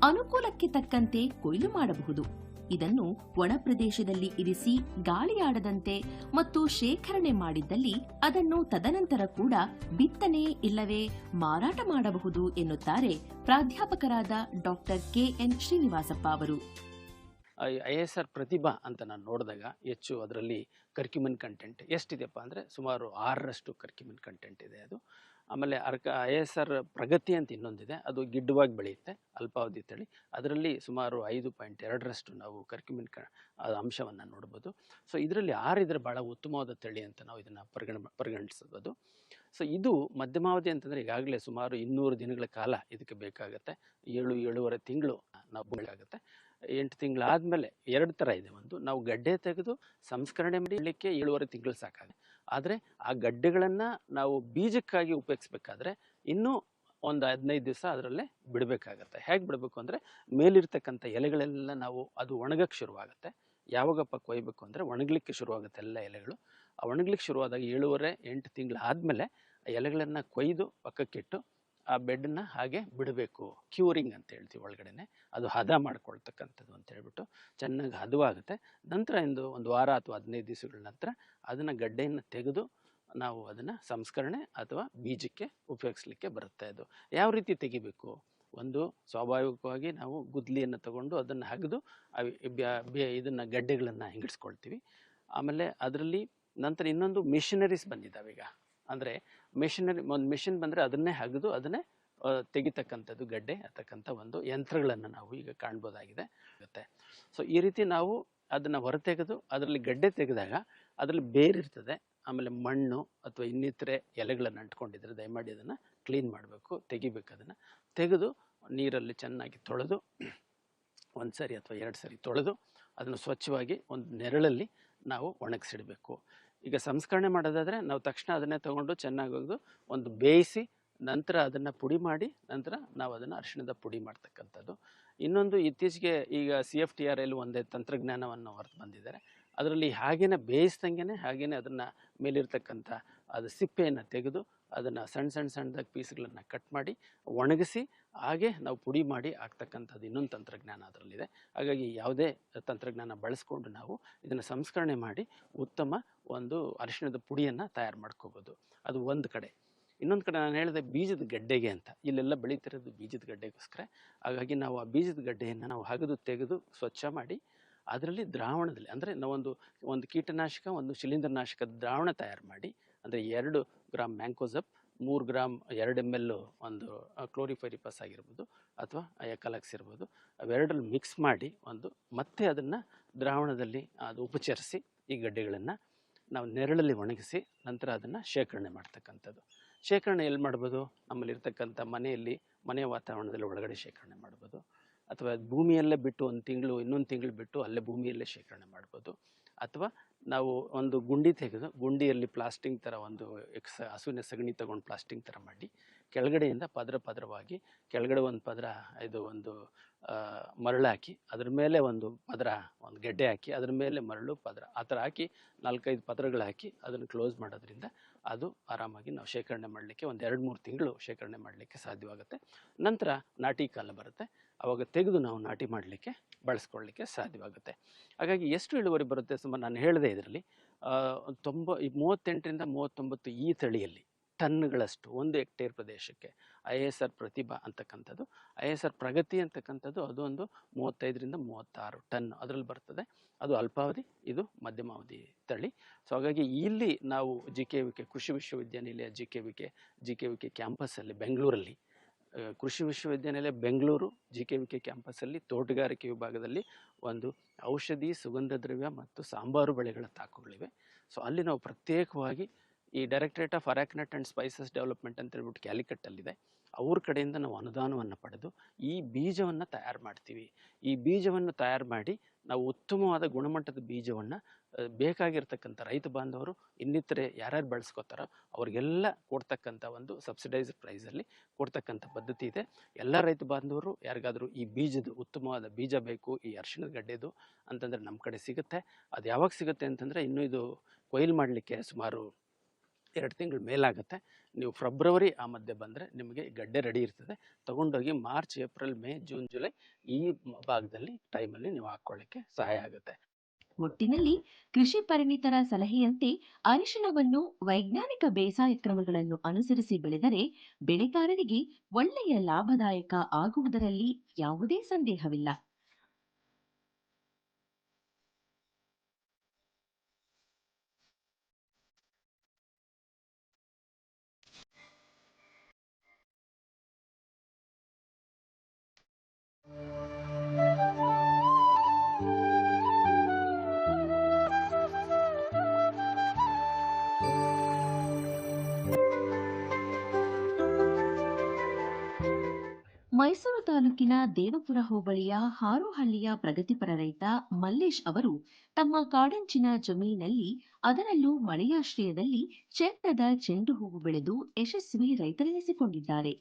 ಅನುಕೂಲಕ್ಕೆ ತಕ್ಕಂತೆ ಕೊಯ್ಲು ಮಾಡಬಹುದು. ಇದನ್ನು ಒಣ ಪ್ರದೇಶದಲ್ಲಿ ಇರಿಸಿ ಗಾಳಿಯಾಡದಂತೆ ಮತ್ತು ಶೇಖರಣೆ ಮಾಡಿದ್ದಲ್ಲಿ ಅದನ್ನು ತದನಂತರ ಕೂಡ ಬಿತ್ತನೆ ಇಲ್ಲವೇ ಮಾರಾಟ ಮಾಡಬಹುದು ಎನ್ನುತ್ತಾರೆ ಪ್ರಾಧ್ಯಾಪಕರಾದ ಡಾಕ್ಟರ್ ಕೆಎನ್ ಶ್ರೀನಿವಾಸಪ್ಪ ಅವರು. ಐ ಪ್ರತಿಭಾ ಅಂತ ನಾನು ನೋಡಿದಾಗ ಹೆಚ್ಚು ಅದರಲ್ಲಿ ಕರ್ಕ್ಯುಮನ್ ಕಂಟೆಂಟ್ ಎಷ್ಟಿದೆಯಪ್ಪ ಅಂದರೆ ಸುಮಾರು ಆರರಷ್ಟು ಕರ್ಕ್ಯುಮನ್ ಕಂಟೆಂಟ್ ಇದೆ ಅದು. ಆಮೇಲೆ Arka, I S R Pragati ಅಂತ ಇನ್ನೊಂದಿದೆ. ಅದು ಗಿಡ್ಡವಾಗಿ ಬೆಳೆಯುತ್ತೆ, ಅಲ್ಪಾವಧಿ ತಳಿ. ಅದರಲ್ಲಿ ಸುಮಾರು ಐದು ಪಾಯಿಂಟ್ ಎರಡರಷ್ಟು ನಾವು ಕರ್ಕ್ಯುಮಿನ್ ಕ ಅಂಶವನ್ನು ನೋಡ್ಬೋದು. ಸೊ, ಇದರಲ್ಲಿ ಆರಿದ್ರೆ ಭಾಳ ಉತ್ತಮವಾದ ತಳಿ ಅಂತ ನಾವು ಇದನ್ನು ಪರಿಗಣ, ಪರಿಗಣಿಸಬಹುದು. ಸೊ, ಇದು ಮಧ್ಯಮಾವಧಿ ಅಂತಂದರೆ ಈಗಾಗಲೇ ಸುಮಾರು ಇನ್ನೂರು ದಿನಗಳ ಕಾಲ ಇದಕ್ಕೆ ಬೇಕಾಗುತ್ತೆ. ಏಳು, ಏಳುವರೆ ತಿಂಗಳು ನಾವು ಬೇಕಾಗುತ್ತೆ. ಎಂಟು ತಿಂಗಳಾದಮೇಲೆ ಎರಡು ಥರ ಇದೆ ಒಂದು. ನಾವು ಗಡ್ಡೆ ತೆಗೆದು ಸಂಸ್ಕರಣೆ ಮಾಡಲಿಕ್ಕೆ ಏಳುವರೆ ತಿಂಗಳು ಸಾಕಾಗುತ್ತೆ. ಆದರೆ ಆ ಗಡ್ಡೆಗಳನ್ನು ನಾವು ಬೀಜಕ್ಕಾಗಿ ಉಪಯೋಗಿಸ್ಬೇಕಾದ್ರೆ ಇನ್ನೂ ಒಂದು ಹದಿನೈದು ದಿವಸ ಅದರಲ್ಲೇ ಬಿಡಬೇಕಾಗತ್ತೆ. ಹೇಗೆ ಬಿಡಬೇಕು ಅಂದರೆ ಮೇಲಿರ್ತಕ್ಕಂಥ ಎಲೆಗಳೆಲ್ಲ ನಾವು ಅದು ಒಣಗಕ್ಕೆ ಶುರುವಾಗುತ್ತೆ. ಯಾವಾಗಪ್ಪ ಕೊಯ್ಬೇಕು ಅಂದರೆ ಒಣಗಲಿಕ್ಕೆ ಶುರುವಾಗುತ್ತೆ ಎಲ್ಲ ಎಲೆಗಳು. ಆ ಒಣಗಲಿಕ್ಕೆ ಶುರುವಾದಾಗ ಏಳುವರೆ ಎಂಟು ತಿಂಗಳು ಆದಮೇಲೆ ಆ ಎಲೆಗಳನ್ನು ಕೊಯ್ದು ಪಕ್ಕಕ್ಕಿಟ್ಟು ಆ ಬೆಡ್ನ ಹಾಗೆ ಬಿಡಬೇಕು. ಕ್ಯೂರಿಂಗ್ ಅಂತ ಹೇಳ್ತೀವಿ ಒಳಗಡೆನೆ. ಅದು ಹದ ಮಾಡ್ಕೊಳ್ತಕ್ಕಂಥದ್ದು ಅಂತ ಹೇಳ್ಬಿಟ್ಟು ಚೆನ್ನಾಗಿ ಹದವಾಗುತ್ತೆ. ನಂತರ ಇಂದು ಒಂದು ವಾರ ಅಥವಾ ಹದಿನೈದು ದಿವಸಗಳ ನಂತರ ಅದನ್ನು ಗಡ್ಡೆಯನ್ನು ತೆಗೆದು ನಾವು ಅದನ್ನು ಸಂಸ್ಕರಣೆ ಅಥವಾ ಬೀಜಕ್ಕೆ ಉಪಯೋಗಿಸ್ಲಿಕ್ಕೆ ಬರುತ್ತೆ ಅದು. ಯಾವ ರೀತಿ ತೆಗಿಬೇಕು? ಒಂದು ಸ್ವಾಭಾವಿಕವಾಗಿ ನಾವು ಗುದ್ಲಿಯನ್ನು ತಗೊಂಡು ಅದನ್ನು ಹಗೆದು ಇದನ್ನು ಗಡ್ಡೆಗಳನ್ನು ಹಿಂಗಿಡ್ಸ್ಕೊಳ್ತೀವಿ. ಆಮೇಲೆ ಅದರಲ್ಲಿ ನಂತರ ಇನ್ನೊಂದು ಮಿಷನರೀಸ್ ಬಂದಿದ್ದಾವೆ ಈಗ ಅಂದರೆ ಮಿಷನರಿ ಒಂದು ಮಿಷಿನ್ ಬಂದರೆ ಅದನ್ನೇ ಹಗದು, ಅದನ್ನೇ ತೆಗಿತಕ್ಕಂಥದ್ದು ಗಡ್ಡೆ ಅತಕ್ಕಂಥ ಒಂದು ಯಂತ್ರಗಳನ್ನು ನಾವು ಈಗ ಕಾಣ್ಬೋದಾಗಿದೆ. ಆಗುತ್ತೆ ಸೊ ಈ ರೀತಿ ನಾವು ಅದನ್ನು ಹೊರತೆಗೆದು, ಅದರಲ್ಲಿ ಗಡ್ಡೆ ತೆಗೆದಾಗ ಅದರಲ್ಲಿ ಬೇರಿರ್ತದೆ ಆಮೇಲೆ ಮಣ್ಣು ಅಥವಾ ಇನ್ನಿತರೆ ಎಲೆಗಳನ್ನು ಅಂಟ್ಕೊಂಡಿದ್ರೆ ದಯಮಾಡಿ ಅದನ್ನು ಕ್ಲೀನ್ ಮಾಡಬೇಕು, ತೆಗಿಬೇಕು ಅದನ್ನು. ತೆಗೆದು ನೀರಲ್ಲಿ ಚೆನ್ನಾಗಿ ತೊಳೆದು, ಒಂದು ಸರಿ ಅಥವಾ ಎರಡು ಸರಿ ತೊಳೆದು ಅದನ್ನು ಸ್ವಚ್ಛವಾಗಿ ಒಂದು ನೆರಳಲ್ಲಿ ನಾವು ಒಣಗಿಸಿಡಬೇಕು. ಈಗ ಸಂಸ್ಕರಣೆ ಮಾಡೋದಾದರೆ ನಾವು ತಕ್ಷಣ ಅದನ್ನೇ ತೊಗೊಂಡು ಚೆನ್ನಾಗಿ ಒಗೆದು ಒಂದು ಬೇಯಿಸಿ ನಂತರ ಅದನ್ನು ಪುಡಿ ಮಾಡಿ ನಂತರ ನಾವು ಅದನ್ನು ಅರಿಶಿಣದ ಪುಡಿ ಮಾಡ್ತಕ್ಕಂಥದ್ದು. ಇನ್ನೊಂದು ಇತ್ತೀಚೆಗೆ ಈಗ C F T R L ಒಂದೇ ತಂತ್ರಜ್ಞಾನವನ್ನು ಹೊರತು ಬಂದಿದ್ದಾರೆ. ಅದರಲ್ಲಿ ಹಾಗೇನೆ ಬೇಯಿಸ್ದಂಗೆ ಹಾಗೇನೆ ಅದನ್ನು ಮೇಲಿರ್ತಕ್ಕಂಥ ಅದು ಸಿಪ್ಪೆಯನ್ನು ತೆಗೆದು ಅದನ್ನು ಸಣ್ಣ ಸಣ್ಣ ಸಣ್ಣದಾಗಿ ಪೀಸ್ಗಳನ್ನು ಕಟ್ ಮಾಡಿ ಒಣಗಿಸಿ ಹಾಗೆ ನಾವು ಪುಡಿ ಮಾಡಿ ಆಗ್ತಕ್ಕಂಥದ್ದು ಇನ್ನೊಂದು ತಂತ್ರಜ್ಞಾನ ಅದರಲ್ಲಿದೆ. ಹಾಗಾಗಿ ಯಾವುದೇ ತಂತ್ರಜ್ಞಾನ ಬಳಸ್ಕೊಂಡು ನಾವು ಇದನ್ನು ಸಂಸ್ಕರಣೆ ಮಾಡಿ ಉತ್ತಮ ಒಂದು ಅರಿಶಿಣದ ಪುಡಿಯನ್ನು ತಯಾರು ಮಾಡ್ಕೋಬೋದು. ಅದು ಒಂದು ಕಡೆ. ಇನ್ನೊಂದು ಕಡೆ ನಾನು ಹೇಳಿದೆ ಬೀಜದ ಗಡ್ಡೆಗೆ ಅಂತ. ಇಲ್ಲೆಲ್ಲ ಬೆಳೀತಿರೋದು ಬೀಜದ ಗಡ್ಡೆಗೋಸ್ಕರ. ಹಾಗಾಗಿ ನಾವು ಆ ಬೀಜದ ಗಡ್ಡೆಯನ್ನು ನಾವು ಹಗದು ತೆಗೆದು ಸ್ವಚ್ಛ ಮಾಡಿ ಅದರಲ್ಲಿ ದ್ರಾವಣದಲ್ಲಿ ಅಂದರೆ ನಾವೊಂದು ಒಂದು ಕೀಟನಾಶಕ, ಒಂದು ಶಿಲೀಂಧ್ರನಾಶಕದ ದ್ರಾವಣ ತಯಾರು ಮಾಡಿ, ಅಂದರೆ ಎರಡು ಗ್ರಾಮ್ ಮ್ಯಾಂಕೋಸಪ್, ಮೂರು ಗ್ರಾಮ್ ಎರಡು ಎಂ ಎಲ್ ಒಂದು ಕ್ಲೋರಿಫೈರಿಪಸ್ ಆಗಿರ್ಬೋದು ಅಥವಾ ಎಕಲಕ್ಸ್ ಇರ್ಬೋದು. ಅವೆರಡರಲ್ಲಿ ಮಿಕ್ಸ್ ಮಾಡಿ ಒಂದು ಮತ್ತೆ ಅದನ್ನು ದ್ರಾವಣದಲ್ಲಿ ಅದು ಉಪಚರಿಸಿ ಈ ಗಡ್ಡೆಗಳನ್ನು ನಾವು ನೆರಳಲ್ಲಿ ಒಣಗಿಸಿ ನಂತರ ಅದನ್ನು ಶೇಖರಣೆ ಮಾಡ್ತಕ್ಕಂಥದ್ದು. ಶೇಖರಣೆ ಎಲ್ಲಿ ಮಾಡ್ಬೋದು? ನಮ್ಮಲ್ಲಿರ್ತಕ್ಕಂಥ ಮನೆಯಲ್ಲಿ ಮನೆಯ ವಾತಾವರಣದಲ್ಲಿ ಒಳಗಡೆ ಶೇಖರಣೆ ಮಾಡ್ಬೋದು. ಅಥವಾ ಭೂಮಿಯಲ್ಲೇ ಬಿಟ್ಟು ಒಂದು ತಿಂಗಳು, ಇನ್ನೊಂದು ತಿಂಗಳು ಬಿಟ್ಟು ಅಲ್ಲೇ ಭೂಮಿಯಲ್ಲೇ ಶೇಖರಣೆ ಮಾಡ್ಬೋದು. ಅಥವಾ ನಾವು ಒಂದು ಗುಂಡಿ ತೆಗೆದು, ಗುಂಡಿಯಲ್ಲಿ ಪ್ಲಾಸ್ಟಿಂಗ್ ಥರ ಒಂದು ಎಕ್ಸ್, ಹಸುವಿನ ಸಗಣಿ ತಗೊಂಡು ಪ್ಲಾಸ್ಟಿಂಗ್ ಥರ ಮಾಡಿ, ಕೆಳಗಡೆಯಿಂದ ಪದರ ಪದರವಾಗಿ, ಕೆಳಗಡೆ ಒಂದು ಪದರ, ಇದು ಒಂದು ಮರಳು ಹಾಕಿ, ಅದ್ರ ಮೇಲೆ ಒಂದು ಪದರ, ಒಂದು ಗೆಡ್ಡೆ ಹಾಕಿ, ಅದ್ರ ಮೇಲೆ ಮರಳು, ಪದರ, ಆ ಥರ ಹಾಕಿ, ನಾಲ್ಕೈದು ಪದರಗಳು ಹಾಕಿ, ಅದನ್ನು ಕ್ಲೋಸ್ ಮಾಡೋದ್ರಿಂದ ಅದು ಆರಾಮಾಗಿ ನಾವು ಶೇಖರಣೆ ಮಾಡಲಿಕ್ಕೆ ಒಂದು ಎರಡು ಮೂರು ತಿಂಗಳು ಶೇಖರಣೆ ಮಾಡಲಿಕ್ಕೆ ಸಾಧ್ಯವಾಗುತ್ತೆ. ನಂತರ ನಾಟಿ ಕಾಲ ಬರುತ್ತೆ. ಆವಾಗ ತೆಗೆದು ನಾವು ನಾಟಿ ಮಾಡಲಿಕ್ಕೆ ಬಳಸ್ಕೊಳ್ಳಿಕ್ಕೆ ಸಾಧ್ಯವಾಗುತ್ತೆ. ಹಾಗಾಗಿ ಎಷ್ಟು ಇಳುವರಿ ಬರುತ್ತೆ ಸುಮಾರು ನಾನು ಹೇಳಿದೆ ಇದರಲ್ಲಿ ತೊಂಬ ಮೂವತ್ತೆಂಟರಿಂದ ಮೂವತ್ತೊಂಬತ್ತು ಈ ತಳಿಯಲ್ಲಿ ಟನ್ಗಳಷ್ಟು ಒಂದು ಹೆಕ್ಟೇರ್ ಪ್ರದೇಶಕ್ಕೆ ಐ ಎಸ್ ಆರ್ ಪ್ರತಿಭಾ ಅಂತಕ್ಕಂಥದ್ದು, ಐ ಎಸ್ ಆರ್ ಪ್ರಗತಿ ಅಂತಕ್ಕಂಥದ್ದು, ಅದು ಒಂದು ಮೂವತ್ತೈದರಿಂದ ಮೂವತ್ತಾರು ಟನ್ ಅದರಲ್ಲಿ ಬರ್ತದೆ. ಅದು ಅಲ್ಪಾವಧಿ, ಇದು ಮಧ್ಯಮಾವಧಿ ತಳಿ. ಸೊ, ಹಾಗಾಗಿ ಇಲ್ಲಿ ನಾವು ಜಿ ಕೆ ವಿ ಕೆ, ಕೃಷಿ ವಿಶ್ವವಿದ್ಯಾನಿಲಯ G K V K, G K V K ಕ್ಯಾಂಪಸ್ಸಲ್ಲಿ, ಬೆಂಗಳೂರಲ್ಲಿ ಕೃಷಿ ವಿಶ್ವವಿದ್ಯಾನಿಲಯ Bengaluru G K V K ಕ್ಯಾಂಪಸ್ಸಲ್ಲಿ ತೋಟಗಾರಿಕೆ ವಿಭಾಗದಲ್ಲಿ ಒಂದು ಔಷಧಿ, ಸುಗಂಧ ದ್ರವ್ಯ ಮತ್ತು ಸಾಂಬಾರು ಬೆಳೆಗಳ ತಾಕುಗಳಿವೆ. ಸೊ, ಅಲ್ಲಿ ನಾವು ಪ್ರತ್ಯೇಕವಾಗಿ ಈ directorate of arecanut and spices development ಅಂತ ಹೇಳ್ಬಿಟ್ಟು ಕ್ಯಾಲಿಕಟ್ಟಲ್ಲಿದೆ. ಅವ್ರ ಕಡೆಯಿಂದ ನಾವು ಅನುದಾನವನ್ನು ಪಡೆದು ಈ ಬೀಜವನ್ನು ತಯಾರು ಮಾಡ್ತೀವಿ. ಈ ಬೀಜವನ್ನು ತಯಾರು ಮಾಡಿ ನಾವು ಉತ್ತಮವಾದ ಗುಣಮಟ್ಟದ ಬೀಜವನ್ನು ಬೇಕಾಗಿರ್ತಕ್ಕಂಥ ರೈತ ಬಾಂಧವರು, ಇನ್ನಿತರೆ ಯಾರ್ಯಾರು ಬಳಸ್ಕೋತಾರೋ ಅವ್ರಿಗೆಲ್ಲ ಕೊಡ್ತಕ್ಕಂಥ ಒಂದು ಸಬ್ಸಿಡೈಸ್ ಪ್ರೈಸಲ್ಲಿ ಕೊಡ್ತಕ್ಕಂಥ ಪದ್ಧತಿ ಇದೆ. ಎಲ್ಲ ರೈತ ಬಾಂಧವರು ಯಾರಿಗಾದರೂ ಈ ಬೀಜದ ಉತ್ತಮವಾದ ಬೀಜ ಬೇಕು, ಈ ಅರಿಶಿಣದ ಗಡ್ಡೆದು ಅಂತಂದರೆ ನಮ್ಮ ಕಡೆ ಸಿಗುತ್ತೆ. ಅದು ಯಾವಾಗ ಸಿಗುತ್ತೆ ಅಂತಂದರೆ ಇನ್ನೂ ಇದು ಕೊಯ್ಲು ಮಾಡಲಿಕ್ಕೆ ಸುಮಾರು ಎರಡು ತಿಂಗಳು ಮೇಲಾಗುತ್ತೆ. ನೀವು ಫೆಬ್ರವರಿ ಆ ಮಧ್ಯೆ ಬಂದರೆ ನಿಮಗೆ ಗಡ್ಡೆ ರೆಡಿ ಇರ್ತದೆ. ತೊಗೊಂಡೋಗಿ March, April, May, June, July ಈ ಭಾಗದಲ್ಲಿ ಟೈಮಲ್ಲಿ ನೀವು ಹಾಕ್ಕೊಳ್ಳಿಕ್ಕೆ ಸಹಾಯ ಆಗುತ್ತೆ. ಒಟ್ಟಿನಲ್ಲಿ ಕೃಷಿ ಪರಿಣಿತರ ಸಲಹೆಯಂತೆ ಅರಿಶಿಣವನ್ನು ವೈಜ್ಞಾನಿಕ ಬೇಸಾಯ ಕ್ರಮಗಳನ್ನು ಅನುಸರಿಸಿ ಬೆಳೆದರೆ ಬೆಳೆಗಾರರಿಗೆ ಒಳ್ಳೆಯ ಲಾಭದಾಯಕ ಆಗುವುದರಲ್ಲಿ ಯಾವುದೇ ಸಂದೇಹವಿಲ್ಲ. ತಾಲೂಕಿನ ದೇವಪುರ ಹೋಬಳಿಯ ಹಾರೋಹಳ್ಳಿಯ ಪ್ರಗತಿಪರ ರೈತ ಮಲ್ಲೇಶ್ ಅವರು ತಮ್ಮ ಕಾಡಂಚಿನ ಜಮೀನಲ್ಲಿ ಅದರಲ್ಲೂ ಮಳೆಯಾಶ್ರಯದಲ್ಲಿ ಚೆಂದದ ಚೆಂಡು ಹೂವು ಬೆಳೆದು ಯಶಸ್ವಿ ರೈತರೆನಿಸಿಕೊಂಡಿದ್ದಾರೆ.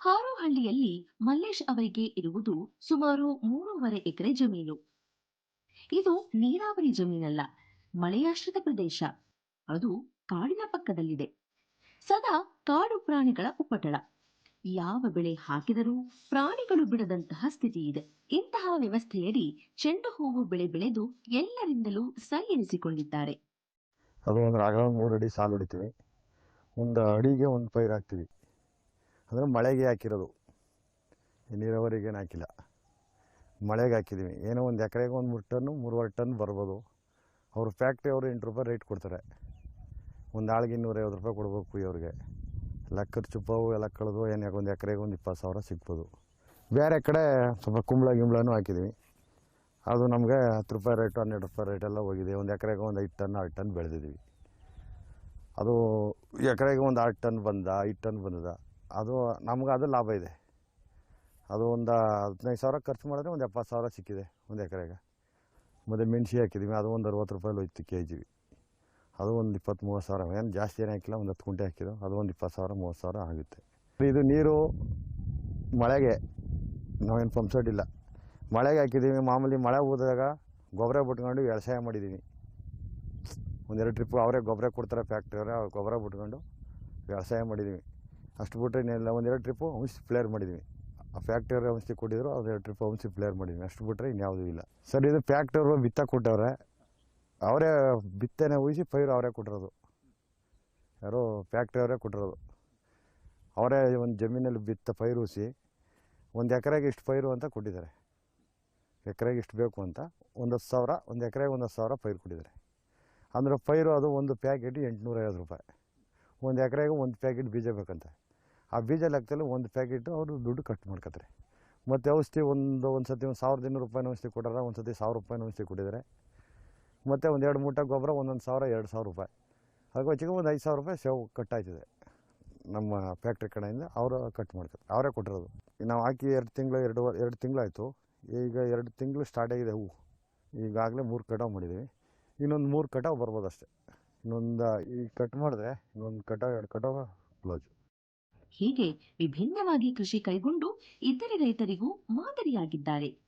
ಹಾರೋಹಳ್ಳಿಯಲ್ಲಿ ಮಲ್ಲೇಶ್ ಅವರಿಗೆ ಇರುವುದು ಸುಮಾರು ಮೂರುವರೆ ಎಕರೆ ಜಮೀನು. ಇದು ನೀರಾವರಿ ಜಮೀನಲ್ಲ, ಮಳೆಯಾಶ್ರಿತ ಪ್ರದೇಶ. ಅದು ಕಾಡಿನ ಪಕ್ಕದಲ್ಲಿದೆ. ಸದಾ ಕಾಡು ಪ್ರಾಣಿಗಳ ಉಪಟಳ. ಯಾವ ಬೆಳೆ ಹಾಕಿದರೂ ಪ್ರಾಣಿಗಳು ಬಿಡದಂತಹ ಸ್ಥಿತಿ ಇದೆ. ಇಂತಹ ವ್ಯವಸ್ಥೆಯಡಿ ಚೆಂಡು ಹೂವು ಬೆಳೆ ಬೆಳೆದು ಎಲ್ಲರಿಂದಲೂ ಸೈ ಎನಿಸಿಕೊಂಡಿದ್ದಾರೆ. ಅದು ಒಂದು ಮೂರು ಅಡಿ ಸಾಲು ಹೊಡಿತೀವಿ. ಒಂದು ಅಡಿಗೆ ಒಂದು ಪೈರು ಹಾಕ್ತೀವಿ. ಅಂದರೆ ಮಳೆಗೆ ಹಾಕಿರೋದು. ನೀರಾವರಿಗೇನು ಹಾಕಿಲ್ಲ. ಮಳೆಗೆ ಹಾಕಿದ್ದೀವಿ. ಏನೋ ಒಂದು ಎಕರೆಗೆ ಒಂದು ಮೂರು ಟನ್ನು, ಮೂರುವರೆ ಟನ್ ಬರ್ಬೋದು. ಅವರು ಫ್ಯಾಕ್ಟ್ರಿ ಅವರು ಎಂಟು ರೂಪಾಯಿ ರೇಟ್ ಕೊಡ್ತಾರೆ. ಒಂದು ಆಳಿಗೆ ಇನ್ನೂರೈವತ್ತು ರೂಪಾಯಿ ಕೊಡಬೇಕು ಕುಯ್ಯೋರಿಗೆ ಎಲ್ಲ ಖರ್ಚು ಪಾವು ಎಲ್ಲ ಕಳೆದು ಏನು ಒಂದು ಎಕರೆಗೆ ಒಂದು ಇಪ್ಪತ್ತು ಸಾವಿರ ಸಿಗ್ಬೋದು. ಬೇರೆ ಕಡೆ ಸ್ವಲ್ಪ ಕುಂಬಳ ಗಿಂಬಳನೂ ಹಾಕಿದ್ದೀವಿ ಅದು ನಮಗೆ ಹತ್ತು ರೂಪಾಯಿ ರೇಟು, ಹನ್ನೆರಡು ರೂಪಾಯಿ ರೇಟ್ ಎಲ್ಲ ಹೋಗಿದೆ. ಒಂದು ಎಕರೆಗೆ ಒಂದು ಐದು ಟನ್, ಆರು ಟನ್ ಬೆಳೆದಿದ್ದೀವಿ ಅದು ಎಕರೆಗೆ ಒಂದು ಆರು ಟನ್ ಬಂದ, ಐದು ಟನ್ ಬಂದದ. ಅದು ನಮ್ಗೆ ಅದು ಲಾಭ ಇದೆ. ಅದು ಒಂದು ಹದಿನೈದು ಸಾವಿರ ಖರ್ಚು ಮಾಡಿದ್ರೆ ಒಂದು ಎಪ್ಪತ್ತು ಸಾವಿರ ಸಿಕ್ಕಿದೆ ಒಂದು ಎಕರೆಗೆ. ಮತ್ತು ಮೆಣಸಿ ಹಾಕಿದ್ದೀವಿ ಅದು ಒಂದು ಅರವತ್ತು ರೂಪಾಯಿ ಹೋಯ್ತು ಕೆ ಜಿ ಅದು ಒಂದು ಇಪ್ಪತ್ತು ಮೂವತ್ತು ಸಾವಿರ, ಏನು ಜಾಸ್ತಿ ಏನು ಹಾಕಿಲ್ಲ, ಒಂದು ಹತ್ತು ಕುಂಟೆ ಹಾಕಿದ್ದು ಅದು ಒಂದು ಇಪ್ಪತ್ತು ಸಾವಿರ, ಮೂವತ್ತು ಸಾವಿರ ಆಗುತ್ತೆ. ಇದು ನೀರು ಮಳೆಗೆ ನಾವೇನು ಪಂಪ್ ಸೆಟ್ ಇಲ್ಲ. ಮಳೆಗೆ ಹಾಕಿದ್ದೀವಿ ಮಾಮೂಲಿ ಮಳೆ ಹೋದಾಗ ಗೊಬ್ಬರ ಬಿಟ್ಕೊಂಡು ವ್ಯವಸಾಯ ಮಾಡಿದ್ದೀನಿ ಒಂದೆರಡು ಟ್ರಿಪ್ ಅವರೇ ಗೊಬ್ಬರ ಕೊಡ್ತಾರೆ ಫ್ಯಾಕ್ಟ್ರಿಯವರೇ ಅವ್ರು ಗೊಬ್ಬರ ಬಿಟ್ಕೊಂಡು ವ್ಯವಸಾಯ ಮಾಡಿದ್ದೀವಿ ಅಷ್ಟು ಬಿಟ್ಟರೆ ಇನ್ನೆಲ್ಲ ಒಂದೆರಡು ಟ್ರಿಪ್ಪು ಔಷಧಿ ಪ್ಲೇಯರ್ ಮಾಡಿದ್ದೀವಿ ಆ ಫ್ಯಾಕ್ಟ್ರಿಯವ್ರ ಔಷಧಿ ಕೊಟ್ಟಿದ್ರು ಅದೆರಡು ಟ್ರಿಪ್ ಔಷಧಿ ಪ್ಲೇಯರ್ ಮಾಡಿದ್ವಿ. ಅಷ್ಟು ಬಿಟ್ಟರೆ ಇನ್ಯಾವುದೂ ಇಲ್ಲ. ಸರ್, ಇದು ಫ್ಯಾಕ್ಟ್ರಿಯವರು ಬಿತ್ತ ಕೊಟ್ಟವ್ರೆ ಅವರೇ ಬಿತ್ತನೆ ಉಯಿಸಿ ಪೈರು ಅವರೇ ಕೊಟ್ಟಿರೋದು. ಯಾರೋ ಫ್ಯಾಕ್ಟ್ರಿಯವರೇ ಕೊಟ್ಟಿರೋದು. ಅವರೇ ಒಂದು ಜಮೀನಲ್ಲಿ ಬಿತ್ತ ಪೈರು ಉಸಿ ಒಂದು ಎಕರೆಗೆ ಇಷ್ಟು ಪೈರು ಅಂತ ಕೊಟ್ಟಿದ್ದಾರೆ. ಎಕರೆಗೆ ಇಷ್ಟು ಬೇಕು ಅಂತ ಒಂದು ಹತ್ತು ಸಾವಿರ, ಒಂದು ಎಕರೆಗೆ ಒಂದು ಹತ್ತು ಸಾವಿರ ಪೈರು ಕೊಟ್ಟಿದ್ದಾರೆ. ಅಂದರೆ ಪೈರು ಅದು ಒಂದು ಪ್ಯಾಕೆಟ್ ಎಂಟುನೂರೈವತ್ತು ರೂಪಾಯಿ. ಒಂದು ಎಕರೆಗೆ ಒಂದು ಪ್ಯಾಕೆಟ್ ಬೀಜ ಬೇಕಂತೆ. ಆ ಬೀಜ ಲೆಕ್ಕದಲ್ಲಿ ಒಂದು ಪ್ಯಾಕೆಟು ಅವರು ದುಡ್ಡು ಕಟ್ ಮಾಡ್ಕೊತಾರೆ ಮತ್ತು ಔಷಧಿ ಒಂದು ಒಂದು ಸತಿ ಒಂದು ಸಾವಿರದ ಇನ್ನೂರು ರೂಪಾಯಿನ ಔಷಧಿ ಕೊಟ್ಟಾರ ಒಂದು ಸತಿ ಸಾವಿರ ರೂಪಾಯಿನ ಔಷಧಿ ಕೊಟ್ಟಿದ್ದಾರೆ. ಮತ್ತು ಒಂದು ಎರಡು ಮೂಟೆ ಗೊಬ್ಬರ, ಒಂದೊಂದು ಸಾವಿರ, ಎರಡು ಸಾವಿರ ರೂಪಾಯಿ. ಅದಕ್ಕೆ ಹೆಚ್ಚಿಗೆ ಒಂದು ಐದು ಸಾವಿರ ರೂಪಾಯಿ ಸೇವ್ ಕಟ್ಟಾಯ್ತಿದೆ. ನಮ್ಮ ಫ್ಯಾಕ್ಟ್ರಿ ಕಡೆಯಿಂದ ಅವರು ಕಟ್ ಮಾಡ್ತಾರೆ. ಅವರೇ ಕೊಟ್ಟಿರೋದು. ನಾವು ಹಾಕಿ ಎರಡು ತಿಂಗಳು, ಎರಡು ಎರಡು ತಿಂಗಳಾಯಿತು. ಈಗ ಎರಡು ತಿಂಗಳು ಸ್ಟಾರ್ಟ್ ಆಗಿದೆ ಹೂವು. ಈಗಾಗಲೇ ಮೂರು ಕಟಾವು ಮಾಡಿದ್ದೀವಿ ಇನ್ನೊಂದು ಮೂರು ಕಟಾವು ಬರ್ಬೋದು ಅಷ್ಟೇ. ಇನ್ನೊಂದು ಈಗ ಕಟ್ ಮಾಡಿದ್ರೆ ಇನ್ನೊಂದು ಕಟಾವು ಎರಡು ಕಟಾವು ಕ್ಲೋಜ್ ಹೀಗೆ ವಿಭಿನ್ನವಾಗಿ ಕೃಷಿ ಕೈಗೊಂಡು ಇತರೆ ರೈತರಿಗೂ ಮಾದರಿಯಾಗಿದ್ದಾರೆ.